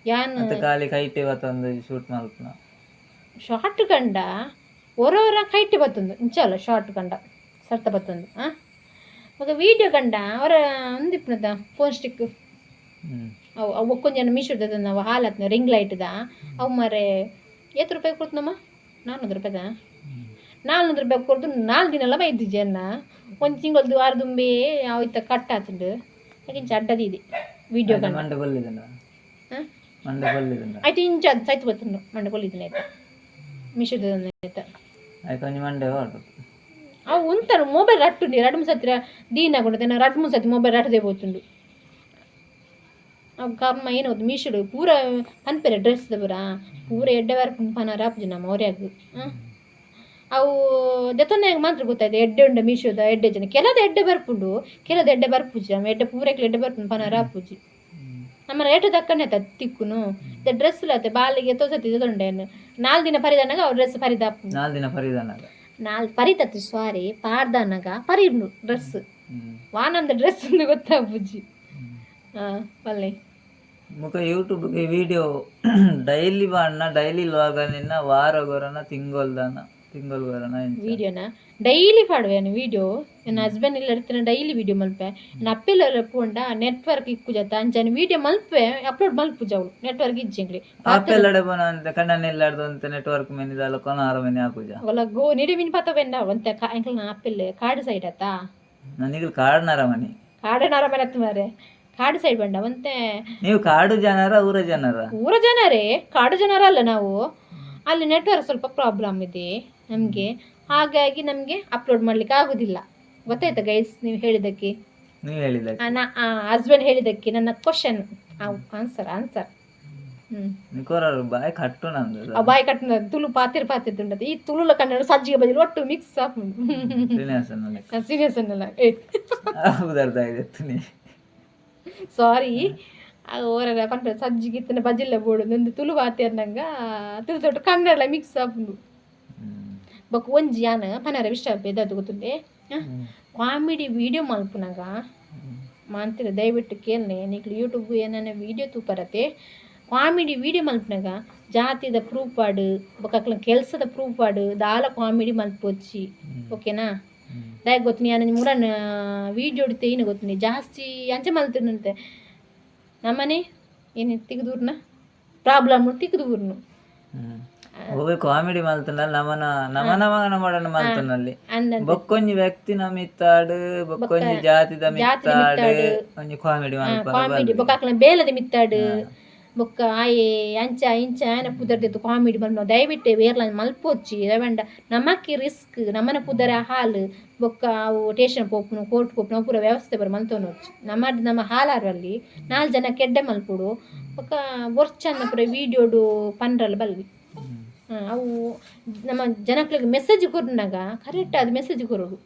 ಯಾನ್ ಮತ್ತೆ ಖಾಲಿ ಕೈಟಿ ಬತ್ತೊಂದು ಶೂಟ್ ಮಾಡ್ಪುನ ಶಾರ್ಟ್ ಕಂಡ ಒರೊರ ಕೈಟಿ ಬತ್ತೊಂದು ಇಂಚಲ್ಲ ಶಾರ್ಟ್ ಕಂಡ ಸರ್ತ ಬತ್ತೊಂದು ಮಗ ವಿಡಿಯೋ ಕಂಡ ಅವರ ಒಂದಿಪ್ಪನದ ಫೋನ್ ಸ್ಟಿಕ್ ಅವು ಅವು ಒಕ್ಕೊಂದು ಜನ ಮೀಶೋದ ನಾವು ಹಾಲತ್ನ ರಿಂಗ್ ಲೈಟ್ದ ಅವು ಮರೆ ಎತ್ತು ರೂಪಾಯಿ ಕೊಡ್ತನಮ್ಮ ನಾನ್ನೂರು ರೂಪಾಯಿದ? ನಾಲ್ನೂರು ರೂಪಾಯಿ ಕೊಡ್ದು ನಾಲ್ಕು ದಿನ ಎಲ್ಲ ಜನ. ಅನ್ನ ಒಂದು ತಿಂಗಳದ್ದು ವಾರದುಂಬಿ ಆಯ್ತ ಕಟ್ ಆತುಂಡು ಯಾಕೆ ಅಡ್ಡದಿದೆ ವಿಡಿಯೋ ಆಯ್ತು ಇಂಚ ಅದು ಸೈತು ಬರ್ತೀನಿ ಮಂಡ ಕೊಲ್ಲಿದ್ದೀನಿ ಆಯ್ತಾ? ಮೀಶೋದ ಅವು ಉಂತಾರ ಮೊಬೈಲ್ ರಟ್ಟು ರಡ್ಮು ಸತ್ರ ದೀನ ಕೊಡ್ತೇನೆ ರಡ್ಮು ಸತಿ ಮೊಬೈಲ್ ರಟ್ಟದೇ ಬೋತುಂಡು ಅವು ಕರ್ಮ ಏನೋದು ಮೀಶಡು ಪೂರ ಪನ್ಪೆರೆ ಡ್ರೆಸ್ ಬರ ಪೂರ. ಎಡ್ಡೆ ವಾರ ಪನ ರಾಪುಜು ನಮ್ಮ ಅವ್ರ್ಯಾಗ ಅವು ದೆತ್ತೊಂದಾಗ ಮಾತ್ರ ಗೊತ್ತಾಯ್ತು ಎಡ್ಡೆ ಉಂಡ ಮೀಶೋದ ಎಡ್ಡೆ ಜನ. ಕೆಲದ ಎಡ್ಡೆ ಬರ್ಪುಂಡು ಕೆಲದ ಎಡ್ಡೆ ಬರ್ಪುಜಿ ನಮ್ಮ ಎಡ್ಡೆ ಪೂರಕ್ಕೆ ಎಡ್ಡೆ ಬರ್ಪುಂಡು ಪನ ರಾಪುಜಿ. ನಮ್ಮ ರೇಟ್ ದಕ್ಕನೆ ತಿಕ್ಕುನು. ಡ್ರೆಸ್ ಲತ್ತೆ ಬಾಲಿಗೆ ತೋಸತಿ ತೊಂಡೇನು ನಾಲ್ ದಿನ ಪರಿದಾನಾಗ ಅವ್ರ ಡ್ರೆಸ್ ಪರಿದಾಪು ನಾಲ್ ದಿನ ಪರಿದಾನಾಗ ನಾಲ್ ಪರಿತತ್ತು ಸಾರಿ ಪಾರ್ದಾನಾಗ ಪರಿರ್ನು ಡ್ರೆಸ್ ವಾನಂದ ಡ್ರೆಸ್ ಗೊತ್ತಾ ಬುಜ್ಜಿ ಹಾಂ ಪಲ್ಲೆ ಮುಖ ಯೂಟ್ಯೂಬ್ಗೆ ವಿಡಿಯೋ ಡೈಲಿ ಬಾಣ್ಣ ಡೈಲಿ ಇಲ್ವಾಗ ನಿನ್ನ ವಾರ ಗೊರನ ತಿಂಗೊಲ್ದನ ತಿಂಗೊಲ್ ಗೊರನ ಎಂಚ. ವಿಡಿಯೋನ ಡೈಲಿ ಪಾಡುವೆನು ವಿಡಿಯೋ ನನ್ನ ಹಸ್ಬೆಂಡ್ ಇಲ್ಲ ಇರ್ತಾನೆ ಡೈಲಿ ವಿಡಿಯೋ ಮಲ್ಪೆ. ನನ್ನ ಅಪ್ಪೆಲ್ಲ ಪೋಂಡ ನೆಟ್ವರ್ಕ್ ಇಕ್ಕು ಜತ. ಅಂಚನೆ ವಿಡಿಯೋ ಮಲ್ಪೆ? ಅಪ್ಲೋಡ್ ಅವಳು ನೆಟ್ವರ್ಕ್ ಇಜ್ಜಿಂಗ್ಲಿ ಆಪೆಲ್ಲಡೆ ಬೋನ ಅಂತ ಕಣ್ಣನ್ನ ಇಲ್ಲಾರ್ದು ಅಂತ ನೆಟ್ವರ್ಕ್ ಮೆನಿದಲ್ಲ ಕೊನ ಆರ ಮೆನೆ ಹಾಕುಜ ಅವಳ ಗೋ ನಿಡಿ ಮಿನ್ ಪಾತ ಬೆಂಡ. ಒಂತೆ ಎಂಕಲ್ ನಾ ಅಪ್ಪೆಲ್ಲ ಕಾಡು ಸೈಡ್ ಆತಾ ನನಗೆ ಕಾಡ್ನಾರ ಮನೆ ಕಾಡನಾರ ಮನೆ ಮಾರೆ. ಕಾಡು ಸೈಡ್ ಬಂಡ ಮತ್ತೆ ನೀವು ಕಾಡು ಜನರ ಊರ ಜನರ? ಊರ ಜನರೇ ಕಾಡು ಜನರ ಅಲ್ಲ ನಾವು. ಅಲ್ಲಿ ನೆಟ್ವರ್ಕ್ ಸ್ವಲ್ಪ ಪ್ರಾಬ್ಲಮ್ ಇದೆ ನಮಗೆ. ಹಾಗಾಗಿ ನಮಗೆ ಅಪ್ಲೋಡ್ ಮಾಡ್ಲಿಕ್ಕೆ ಆಗುದಿಲ್ಲ. ಗೊತ್ತಾಯ್ತಾ ಗೈಸ್ ನೀವು ಹೇಳಿದ್ದಕ್ಕೆ? ನೀವು ಹೇಳಿದ ನಾ ಹಸ್ಬೆಂಡ್ ಹೇಳಿದ್ದಕ್ಕೆ ನನ್ನ ಕ್ವಶನ್ ಆನ್ಸರ್ ಆನ್ಸರ್ ನಿಕೋರರು ಬಾಯ್ ಕಟ್ಟು ನಂದು ಆ ಬಾಯಿ ಕಟ್ಟು ತುಳು ಪಾತಿರ್ ಪಾತಿರ್ ತುಂಡದು ಈ ತುಳುಲ ಕನ್ನಡ ಸಜ್ಜಿಗೆ ಬದಲು ಒಟ್ಟು ಮಿಕ್ಸ್ ಆಫ್ ಸೀರಿಯಸ್ ಅನ್ನಲ್ಲ ಉದಾರ್ಥ ಇದೆ ನೀ ಸಾರಿ ಓರ ಪಂಡ ಸಜ್ಜಿಗೆ ಇತ್ತನ ಬಜಿಲ್ಲ ಬೋಡು ನಂದು ತುಳು ಪಾತಿರ್ನಂಗ ತುಳು ತೊಟ್ಟು ಕನ್ನಡ ಮಿಕ್ಸ್ ಹಾಕೊಂಡು ಹ್ಮ್. ಬೊಕ್ಕ ಒಂಜಿ ಯಾನ ಪನರ ವಿಷಯ ಬೇದದು ಗೊತ್ತುಂಡೆ ಕಾಮಿಡಿ ವಿಡಿಯೋ ಮಲ್ಪುನಾಗ ಹ್ಮ್. ಮಾಂತಿರ ದಯವಿಟ್ಟು ಕೇಳನೆ ನೀಕ್ಲು ಯೂಟ್ಯೂಬ್ ಏನನ್ನ ವಿಡಿಯೋ ತೂಪರತೆ ಕಾಮಿಡಿ ವಿಡಿಯೋ ಮಲ್ಪನಾಗ ಜಾತಿದ ಪ್ರೂಫ್ ಪಾಡು ಬೊಕ್ಕ ಕೆಲಸದ ಪ್ರೂಫ್ ಪಾಡು ದಾಲ ಕಾಮಿಡಿ ಮಲ್ಪೊಚ್ಚಿ ಓಕೆನಾ ಹ್ಮ್. ದಾಯಕ್ ಗೊತ್ತು ನಾನು ಮುರನ್ ವಿಡಿಯೋ ಹಿಡಿತೆ ಏನು ಗೊತ್ತು ಜಾಸ್ತಿ ಅಂಚೆ ಮಲ್ತಿರ್ನಂತೆ. ನಮ್ಮನೆ ಏನು ತಿಗದೂರ್ನ? ಪ್ರಾಬ್ಲಮ್ ತಿಗದೂರ್ನು. ಹ್ಮ್. ಒಬ್ಬ ಕಾಮಿಡಿ ಮಲ್ತನಲ್ಲ ನಮನ ನಮನ ಮಗನ ಮಾಡನ ಮಲ್ತನಲ್ಲಿ. ಅಂದಂತೆ. ಬೊಕ್ಕೊಂಜಿ ವ್ಯಕ್ತಿ ಮಿತ್ತಾಡು ಬೊಕ್ಕೊಂಜಿ ಜಾತಿದ ಮಿತ್ತಾಡು ಒಂಜಿ ಕಾಮಿಡಿ ಮಲ್ಪ ಕಾಮಿಡಿ ಬೊಕ್ಕ ಬೇಲದ ಮಿತ್ತಾಡು. ಬೊಕ್ಕ ಆಯೆ, ಅಂಚ, ಇಂಚ ಆಯನ ಪುದರ್ದೆತ್ತು ಕಾಮಿಡಿ ಬಂದು ದಯವಿಟ್ಟು ವೇರ್ಲ ಮಲ್ಪೊಚ್ಚಿ ರವೆಂಡ ನಮಕ್ಕೆ ರಿಸ್ಕ್ ನಮ್ಮನ ಪುದರ ಹಾಲು. ಬೊಕ್ಕ ಅವು ಟೇಷನ್ ಪೋಪುನು ಕೋರ್ಟ್ ಪೋಪುನು ಪೂರ ವ್ಯವಸ್ಥೆ ಬರ ಮಲ್ತೊನೊಚ್ಚಿ ನಮ್ಮ ನಮ್ಮ ಹಾಲಾರಲ್ಲಿ ನಾಲ್ಕು ಜನ ಕೆಡ್ಡೆ ಮಲ್ಪುಡು. ಬೊಕ್ಕ ಬೊರ್ಚನ್ನ ಪೂರ ವೀಡಿಯೋಡು ಪನ್ರಲ್ ಬಲ್ವಿ. ಅವು ನಮ್ಮ ಜನಕ್ಕೆ ಮೆಸೇಜ್ ಕೊರ್ನಾಗ ಕರೆಕ್ಟ್ ಅದು ಮೆಸೇಜ್ ಕೊರೋಡು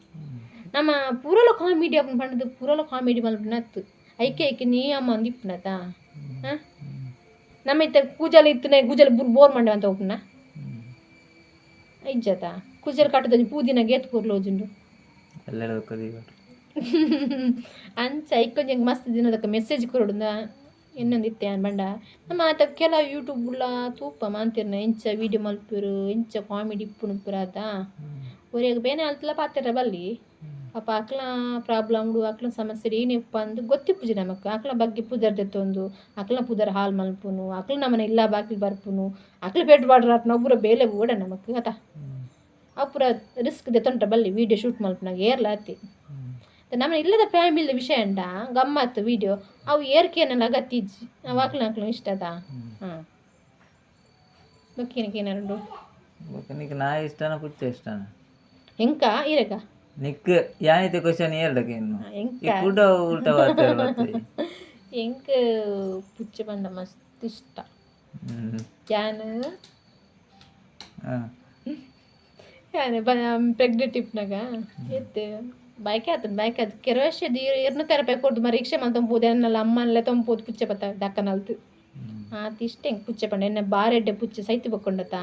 ನಮ್ಮ ಪೂರಲ ಕಾಮಿಡಿ ಅಪ್ಪನ ಪಂಡದ ಪೂರಲ ಕಾಮಿಡಿ ಮಲ್ಪನತ್ತು. ಐಕೆ ಐಕೆ ನೀ ಅಮ್ಮ ಅಂದಿಪ್ಪನತಾ ಹಾಂ? ನಮ್ಮ ಇತ್ತ ಕೂಜಲ್ ಇತ್ತನೆ ಗುಜಲ್ ಬುರ್ ಬೋರ್ ಮಂಡೆ ಅಂತ ಹೋಗ್ನ. ಇಜ್ಜತ ಕೂಜಲ್ ಕಟ್ಟದ ಪೂದಿನ ಗೇತ್ ಕೊರ್ಲೋಜುಂಡು ಅಂಚ ಐಕೊಂಜಂಗೆ ಮಸ್ತ್ ದಿನದಕ್ಕೆ ಮೆಸೇಜ್ ಕೊರಡುಂದ ಇನ್ನೊಂದು ಇತ್ತೆ ಬಂಡ. ನಮ್ಮ ಆತ ಕೆಲ ಉಳ್ಳ ತೂಪ ಮಾಂತಿರ್ನ. ಇಂಚ ವಿಡಿಯೋ ಮಲ್ಪಿರು ಇಂಚ ಕಾಮಿಡಿ ಇಪ್ಪುನ ಪುರಾತ ಒರೆಗೆ ಬೇನೆ ಅಲ್ತಲ ಪಾತ್ರ ಬಲ್ಲಿ. ಪಾಪ ಆಕ್ಳ ಪ್ರಾಬ್ಲಮ್ಡು ಆಕ್ಳ ಸಮಸ್ಯೆ ಏನಿಪ್ಪ ಅಂದು ಗೊತ್ತಿಪ್ಪುಜಿ ನಮಕ್. ಆಕ್ಳ ಬಗ್ಗೆ ಪುದರ್ ದೆತ್ತೊಂದು ಅಕ್ಲ ಪುದರ್ ಹಾಲ್ ಮಲ್ಪುನು ಆಕ್ಳ ನಮ್ಮನೆ ಇಲ್ಲ ಬಾಕಿ ಬರ್ಪುನು ಆಕ್ಳ ಪೆಟ್ ಬಾಡ್ರ ನೊಬ್ಬರ ಬೇಲೆ ಓಡ ನಮಕ್ ಅತ ಅಪುರ ರಿಸ್ಕ್ ದೆತ್ತೊಂಟ ಬಲ್ಲಿ ವಿಡಿಯೋ ಶೂಟ್ ಮಲ್ಪನಾಗ ಏರ್ಲ ಆತಿ ನಮ್ಮ ಇಲ್ಲದ ಫ್ಯಾಮಿಲಿ ವಿಷಯ ಅಂಡ ಗಮ್ಮತ್ ವಿಡಿಯೋ ಅವು ಏರ್ಕೇನೆಲ್ಲ ಅಗತ್ಯಜ್ಜಿ ನಾವು ಆಕ್ಳ ಆಕ್ಳು ಇಷ್ಟ ಅದ ಹಾಂ. ಬಕ್ಕೇನಕ್ಕೇನಾರು ನಿಕ್ ನಾ ಇಷ್ಟನ ಕುತ್ತೆ ಇಷ್ಟನ ಹೆಂಕ ಇರಕ ನಿಕ್ ಯಾನಿತ ಕ್ವಶನ್ ಎರಡಕ್ಕೆ ಇನ್ನು? ಈ ಕೂಡ ಉಲ್ಟ ಬರ್ತಾರೆ ಎಂಕ ಪುಚ್ಚ ಬಂಡ ಮಸ್ತ್ ಇಷ್ಟ ಯಾನ್? ಯಾನ್ ಪ್ರೆಗ್ನೆಂಟ್ ಇಪ್ನಾಗ ಎತ್ತೆ ಬೈಕ್ ಆತದ ಬೈಕ್ ಆತ ಕೆರೆ ವರ್ಷದ ಇರ್ನ ತೆರಪೆ ಕೊಡ್ದು ಮರಿ ರಿಕ್ಷೆ ಮಲ್ ತಂಪೋದು ಎನ್ನಲ್ಲ ಅಮ್ಮನಲ್ಲೇ ತಂಪೋದು ಪುಚ್ಚೆ ಬತ್ತ ದಕ್ಕನಲ್ತು ಆತ ಇಷ್ಟ ಹೆಂಗೆ ಪುಚ್ಚ ಪಂಡ ಎನ್ನ ಬಾರೆಡ್ಡೆ ಪುಚ್ಚೆ ಸೈತಿ ಬಕ್ಕೊಂಡತ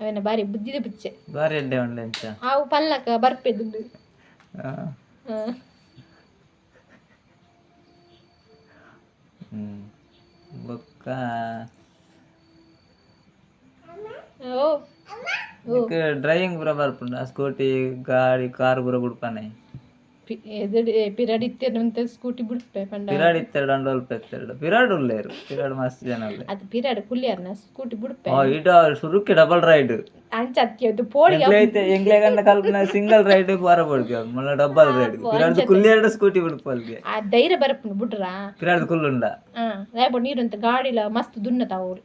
ಅವೆನ್ನ ಬಾರಿ ಬುದ್ಧಿದೆ ಪುಚ್ಚೆ ಬಾರಿ ಎಡ್ಡೆ ಉಂಡೆ ಅಂಚ ಅವು ಪಲ್ಲಕ ಬರ್ಪೆದುಂಡು ಹಾ ಆ. ಹ್ಮ್ ಬೊಕ್ಕ ಓ ಡ್ರೈವಿಂಗ್ ಪೂರ ಬರ್ಪುಂಡ ಸ್ಕೂಟಿ ಗಾಡಿ ಕಾರ್ ಪೂರ ಬುಡ್ಪನೆ ಪಿ- ಎದುರು ಪಿರಾಡ್ ಇತ್ತೇನಂತ ಸ್ಕೂಟಿ ಬಿಡ್ಪೆ ಪಂಡ ಪಿರಾಡ್ ಇತ್ತೆರಡು ಅಂಡ್ ಒಲ್ಪ ಎತ್ತೆರಡು ಪಿರಾಡ್ ಉಳ್ಳೇರು ಪಿರಾಡ್ ಮಸ್ತ್ ಜನ ಉಳ್ಳೆ ಅದು ಪಿರಾಡ್ ಕುಲ್ಲಿಯಾರ್ನ ಸ್ಕೂಟಿ ಬಿಡ್ಪೆ ಓ ಇಡ ಸುರುಕ್ಕೆ ಡಬಲ್ ರೈಡ್ ಅಂಚ ಅದು ಪೋಡಿ ಎಂಗ್ಲೈತೆ ಎಂಗ್ಲೇ ಗಂಡ ಕಲ್ಪನೆ ಸಿಂಗಲ್ ರೈಡ್ ಬಾರ ಪಡ್ಕೆ ಮಲ್ಲ ಡಬಲ್ ರೈಡ್ ಪಿರಾಡ್ ಕುಲ್ಲಿ ಎರಡು ಸ್ಕೂಟಿ ಬಿಡ್ಪಲ್ಗೆ ಆ ಧೈರ್ಯ ಬರಪ್ಪು ಬಿಟ್ರಾ ಪಿರಾಡ್ ಕುಲ್ಲುಂಡ ಹಾ ರೇಪ ಅಂತ ಗಾಡಿಲ ಮಸ್ತ್ ದುನ್ನತ ಅವ್ರು.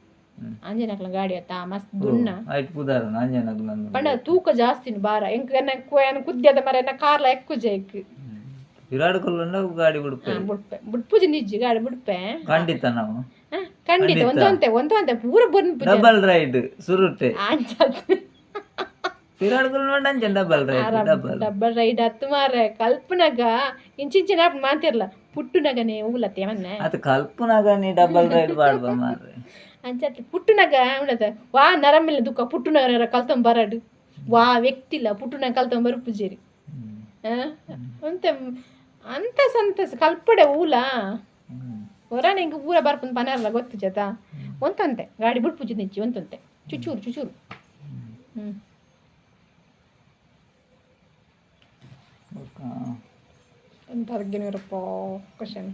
ಅಂಜನಕ್ಲ ಗಾಡಿ ಆತ ಮಸ್ತ್ ದುಣ್ಣ. ಆಯ್ತು ಪುದಾರ ಅಂಜನಗ್ ನಂದು ಪಂಡ ತೂಕ ಜಾಸ್ತಿನ ಬಾರ. ಎಂಕ್ ಎನ್ನ ಕುದ್ಯದ ಮರ ಎನ್ನ ಕಾರ್ಲ ಎಕ್ಕುಜ ಎಕ್ ಪಿರಾಡ್ ಕುಲ್ಲುಂಡ ಗಾಡಿ ಬಿಡ್ಪೆ. ಬಿಡ್ಪೆ. ಬಿಡ್ಪುಜಿ ನಿಜ್ಜಿ ಗಾಡಿ ಬಿಡ್ಪೆ. ಖಂಡಿತ ನಾವು. ಖಂಡಿತ. ಒಂದು ಅಂತೆ ಒಂದು ಅಂತೆ ಪೂರ ಬರ್ನ್ double ride ಸುರುಟೆ. Double ride double. Ride ಹತ್ತು ಮಾರ ಕಲ್ಪನಾಗ ಇಂಚಿಂಚಿನ ಮಾತಿರ್ಲ. ಪುಟ್ಟುನಗನೆ ಊಲತ್ತೆ ಮೊನ್ನೆ. ಅದು ಕಲ್ಪನಾಗ ನೀ ಡಬಲ್ ರೈಡ್ ಮಾಡ್ಬ ಮಾರ್ರೆ. ಅಂಚತ್ಲಿ ಪುಟ್ಟುನಗ ಉಂಡದ ವಾ ನರಮಿಲ್ಲ దుఃఖ ಪುಟ್ಟುನಗರ కలతం బరాడు ವಾ ವ್ಯಕ್ತಿಲ್ಲ పుట్టిన కలతం ಬರು ಪೂಜೇರಿ అంత అంత ಸಂತಸ ಕಲ್ಪಡೆ ಊಲ. ಹ್ಮ್. ಹೊರ ನಿಂಗೆ ಊರ ಬರ್ಪಂದು ಪನರ್ಲ ಗೊತ್ತು ಜತ? ಒಂತಂತೆ ಗಾಡಿ ಬಿಟ್ಟು ಪೂಜೆ ನಿಂಚಿ ಒಂತಂತೆ. ಚುಚೂರು ಚುಚೂರು ಹ್ಞೂ ಎಂತ ಕ್ವಶನ್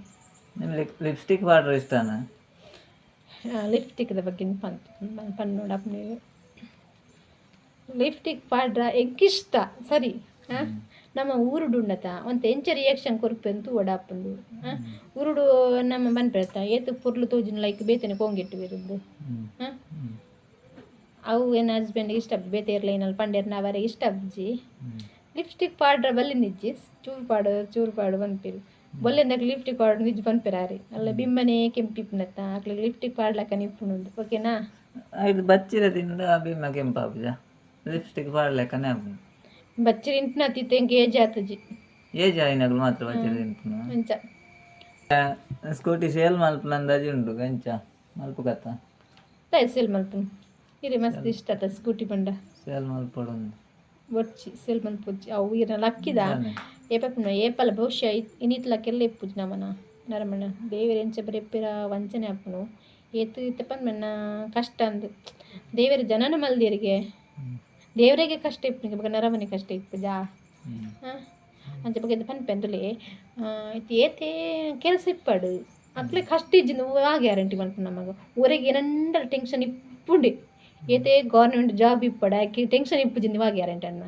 ಲಿಪ್ಸ್ಟಿಕ್ ಇಷ್ಟನ? ಲಿಫ್ಟಿಕ್ದ ಬಗ್ಗೆ ಪನ್ ಪನ್ ನೋಡಪ್ಪ ನೀವು ಲಿಪ್ಸ್ಟಿಕ್ ಪಾಡ್ರ ಎಗ್ಗಿಷ್ಟ ಸರಿ? ನಮ್ಮ ಊರುಡು ಉಂಡತ ಒಂತ ಎಂಚ ರಿಯಾಕ್ಷನ್ ಕೊರ್ಪೆಂತು ಒಡಾಪಂದು ಆ? ಉರುಡು ನಮ್ಮ ಬೆಳತ ಏತು ಪುರ್ಲು ತೋಜಿನ ಲೈಕ್ ಬೇತನೆ ಕೊಂಗಿಟ್ಟು ಬಿರುದು? ಅವು ಏನು ಹಸ್ಬೆಂಡ್ಗೆ ಇಷ್ಟ ಬೇತೆ ಇರ್ಲೈನಲ್ಲಿ ಪಂಡೆರ್ನ ನಾವರೆ ಇಷ್ಟ ಅಬ್ಜಿ. ಲಿಪ್ಸ್ಟಿಕ್ ಪಾಡ್ರ ಬಲ್ಲಿ ನಿಜ್ಜಿ ಚೂರು ಪಾಡು ಚೂರು ಪಾಡು ಬಂದ್ಪಿರು ಬೊಲ್ಲೆಂದಾಗ ಲಿಫ್ಟಿಗೆ ಪಾಡು ನಿಜ್ ಬಂದ್ಪಿರಾರಿ ಅಲ್ಲ ಬಿಮ್ಮನೆ ಕೆಂಪಿಪ್ಪನತ್ತ ಅಕ್ಲಿಗೆ ಲಿಫ್ಟಿಗೆ ಪಾಡ್ಲಕ್ಕ ನಿಪ್ಪುಣುಂದು ಓಕೆನಾ ಇದು ಬಚ್ಚಿರದಿಂದ ಬಿಮ್ಮ ಕೆಂಪಾಬುಜ ಲಿಪ್ಸ್ಟಿಕ್ ಪಾಡ್ಲೆಕ್ಕನೆ ಅಪ್ಪು ಬಚ್ಚಿರ ಇಂಟ್ನ ಎಂಗೆ ಏಜ್ ಆತಜಿ. ಏಜ್ ಆಯ್ನಗಳು ಮಾತ್ರ ಬಚ್ಚಿರ ಅಂಚ ಸ್ಕೂಟಿ ಸೇಲ್ ಮಲ್ಪನ ನಂದಾಜಿ ಉಂಟು ಗಂಚ. ಮಲ್ಪು ಕತ್ತ ಸೇಲ್ ಮಲ್ಪು ಇರಿ ಮಸ್ತ್ ಇಷ್ಟ ಆತ ಸ್ಕೂಟಿ ಬಂಡ. ಸೇಲ್ ಮಲ್ಪಡು. ಬೊಚ್ಚಿ ಸೇಲ್ ಪೂಜೆ ಅವು ಇರಲ್ಲ ಲಕ್ಕಿದ ಏಪಪ್ಪನ ಏಪಲ ಬಹುಶಃ ಇನ್ನಿತ್ಲ ಕೆಲ್ಲ ಪೂಜೆ ನಮ್ಮನ ನರಮಣ್ಣ ದೇವರ ಎಂಚ ಬರೆಪ್ಪಿರ ವಂಚನೆ ಅಪ್ಪನು ಏತು ಇತ್ತಪ್ಪ ಮನ್ನ ಕಷ್ಟ ಅಂದು ದೇವರ ಜನನ ಮಲ್ದಿರಿಗೆ ದೇವರಿಗೆ ಕಷ್ಟ ಇಪ್ಪನಿಗೆ ಬಗ್ಗೆ ನರಮನೆ ಕಷ್ಟ ಇಪ್ಪುಜಾ ಹಾಂ ಅಂಚ ಬಗ್ಗೆ ಪನ್ ಪೆಂದುಲೆ ಇತ್ತು ಏತೆ ಕೆಲಸ ಇಪ್ಪಡು ಅತ್ಲೆ ಕಷ್ಟ ಇಜ್ಜಿನ ಆ ಗ್ಯಾರಂಟಿ ಮಾಡ್ತಾನೆ ನಮಗ ಊರಿಗೆ ಏನಂಡ ಟೆನ್ಷನ್ ಇಪ್ಪುಂಡಿ ఏతే గవర్నమెంట్ జాబ్ ఇప్పడానికి టెన్షన్ ఇప్పించింది వా గ్యారంటీ అన్న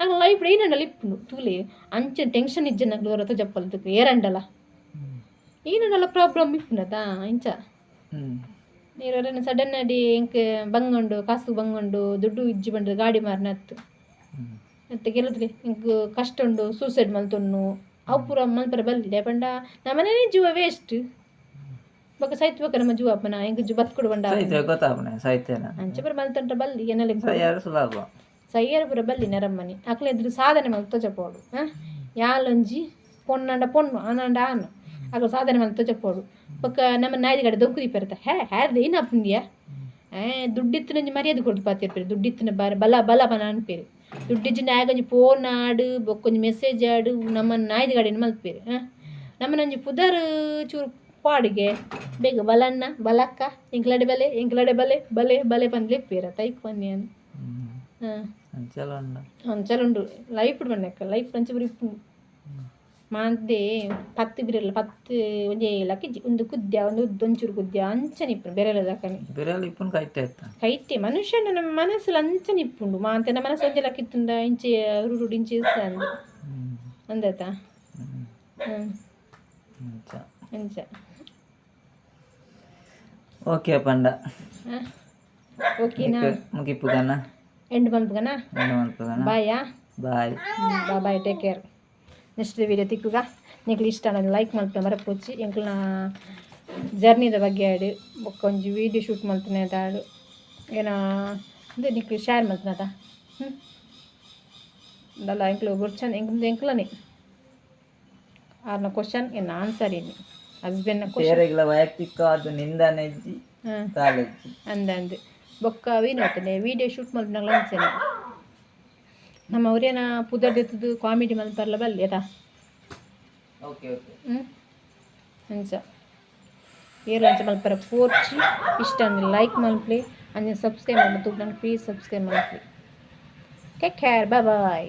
నాకు లైఫ్ ఏనండి ఇప్పుడు తూలే అంచె ಟೆನ್ಷನ್ ఇచ్చి నాకు ఎవరితో చెప్పాలి తూకు ఏరండలా ಪ್ರಾಬ್ಲಮ್ ప్రాబ్లం ఇప్పుడుదా ఇంచ ನೀರು ಸಡನ್ ಆಗಿ ಇಂಕೆ ಬಂಗೊಂಡು ಕಾಸು ಬಂಗೊಂಡು ದುಡ್ಡು ಇಜ್ಜಿ ಬಂಡು ಗಾಡಿ ಮಾರಿನತ್ತು ಮತ್ತೆ ಗೆಲ್ಲದ್ರಿ ಹಿಂಗೆ ಕಷ್ಟ ಉಂಡು ಸೂಸೈಡ್ ಮಲ್ತು ಅವು ಪೂರ ಮಲ್ಪರ ಬಲ್ಲಿದೆ ಪಂಡ ನಮ್ಮನೇ ಜೀವ ವೇಸ್ಟ್ ಬೊಕ್ಕ ಸೈತ್ ಬೇಕ ನಮ್ಮ ಜೀವ ಅಪ್ಪನ ಹೆಂಗ ಜೀವ ಬತ್ಕೊಡು ಬಂಡ ಸಾಹಿತ್ಯ ಗೊತ್ತಾಪನೆ ಸಾಹಿತ್ಯನ ಅಂಚೆ ಬರ ಮಲ್ತಂಡ್ರ ಬಲ್ಲಿ ಏನಲ್ಲಿ ಯಾರು ಸುಲಭ ಸಯ್ಯರ ಪುರ ಬಲ್ಲಿ ನರಮ್ಮನಿ ಅಕ್ಲೆ ಎದುರು ಸಾಧನೆ ಮಲ್ತ ಚಪೋಡು ಯಾಲೊಂಜಿ ಪೊನ್ನಂಡ ಪೊಣ್ಣು ಆನಂಡ ಆನು ಅಕ್ಲ ಸಾಧನೆ ಮಲ್ತ ಚಪೋಡು ಒಕ್ಕ ನಮ್ಮ ನಾಯ್ದು ಕಡೆ ದೊಕ್ಕು ದೀಪರ್ತ ಹೇ ಹ್ಯಾರ್ದು ಏನ ಏ ದುಡ್ಡಿತ್ತಿನ ಮರ್ಯಾದೆ ಕೊಡ್ದು ಪಾತಿರ್ಪೇರು ದುಡ್ಡಿತ್ತಿನ ಬಾರ ಬಲ ಬಲ ಬನ ಅನ್ಪೇರು ದುಡ್ಡಿಜ್ಜಿ ಆಗೊಂಜಿ ಫೋನ್ ಆಡು ಬೊಕ್ಕೊಂಜಿ ಮೆಸೇಜ್ ಆಡು ನಮ್ಮ ನಾಯ್ದು ಗಾಡಿನ ಹಾ ನಮ್ಮ ನಂಜಿ ಪುದರ್ ಚೂರು ಪಾಡಿಗೆ ಬೇಗ ಬಲಣ್ಣ ಬಲಕ್ಕ ಇಂಕ್ಲಡೆ ಬಲೆ ಇಂಕ್ಲಡೆ ಬಲೆ ಬಲೆ ಬಲೆ ಬಂದ್ಲೆ ಪೇರ ತೈಕ್ ಬನ್ನಿ ಅಂತ ಹಾಂ. ಅಂಚಲ ಉಂಡ. ಅಂಚലുಂಡು ಲೈಫ್ ಪಣ್ಣಕ್ಕ ಲೈಫ್ ಮಂచి ಬರಿಪ್ಪು ಮಾಂದೆ ಪತ್ತು ಬಿರಲ್ಲ ಪತ್ತು ಒಂಜೆ ಲಕ್ಕಿ ಒಂದು ಕುದ್ಯ ಒಂದು ಒಂಚೂರು ಕುದ್ಯ ಅಂಚನಿಪ್ಪು ಬೆರಲ ದಾಕನಿ ಬಿರಲ್ ಇಪ್ಪನ್ ಕೈತೆ ಆಯ್ತಾ ಕೈತೆ ಮನುಷ್ಯನ ನಮ್ಮ ಮನಸ್ಸಲ್ಲಿ ಅಂಚನಿಪ್ಪುಂಡು ಮಾಂತೆ ನಮ್ಮ ಮನಸ್ಸು ಒಂಜೆ ಲಕ್ಕಿತ್ತುಂಡ ಇಂಚೆ ರುರುಡು ಇಂಚೆ ಅಂದು. ಹ್ಮ್. ಅಂದತ? ಹ್ಮ್. ಹ್ಞೂ ಅಂಚ. ಪಂಡ. ಹಾಂ ಓಕೆನಾ? ಮುಗಿಪ್ಪು ಎಂಡ್ ಬಂದ್ಗನ ಬಾಯಾ bye bye bye take care next video ತಿಕ್ಕುಗ. ನಿಂಗೆ ಇಷ್ಟ ಅನ್ನೋದು ಲೈಕ್ ಮರ ಪೂಜಿ ಎಂಕ್ಲನ ಜರ್ನಿದ ಬಗ್ಗೆ ಆಡು ಬೊಕ್ಕ ಒಂಜಿ ವೀಡಿಯೋ ಶೂಟ್ ಮಾಡ್ತಾನೆ ಆಡು. ಏನೋ ಇದು ನಿಕ್ಲು ಶೇರ್ ಮಲ್ತನದ ಹ್ಞೂ ಅಲ್ಲ ಎಂಕ್ಲು ಗುರ್ಚನ್ ಎಂಕ್ ಎಂಕ್ಲನೆ ಆರ್ನ ಕ್ವಶನ್ ಏನು ಆನ್ಸರ್ ಏನು? ಹಸ್ಬೆಂಡ್ನ ಬೇರೆಗ್ಲ ವೈಯಕ್ತಿಕ ಅದು ನಿಂದನೆ ಇಜ್ಜಿ ಕಾಲೇಜ್. ಅಂದ ಅಂದು. ಬೊಕ್ಕ ವಿಡಿಯೋ ವೀಡಿಯೋ ಶೂಟ್ ಮಲ್ಪನಾಗ್ಲ ಅನ್ಸೇನೆ ನಮ್ಮ ಅವ್ರೇನ ಪುದರ್ದಿತ್ತದು ಕಾಮಿಡಿ ಮಲ್ಪರ್ಲ ಬಲ್ಲಿ ಆಯ್ತಾ ಓಕೆ ಓಕೆ ಹ್ಞೂ ಅಂಚ. ಏರು ಅಂಚ ಮಲ್ಪರ ಪೋರ್ಚಿ. ಇಷ್ಟ ಅಂದ್ರೆ ಲೈಕ್ ಮಲ್ಪ್ಲಿ ಅಂದ್ರೆ ಸಬ್ಸ್ಕ್ರೈಬ್ ಮಾಡ್ಬೋದು ನಂಗೆ ಪ್ಲೀಸ್ ಸಬ್ಸ್ಕ್ರೈಬ್ ಮಾಡ್ಲಿ. Take care bye bye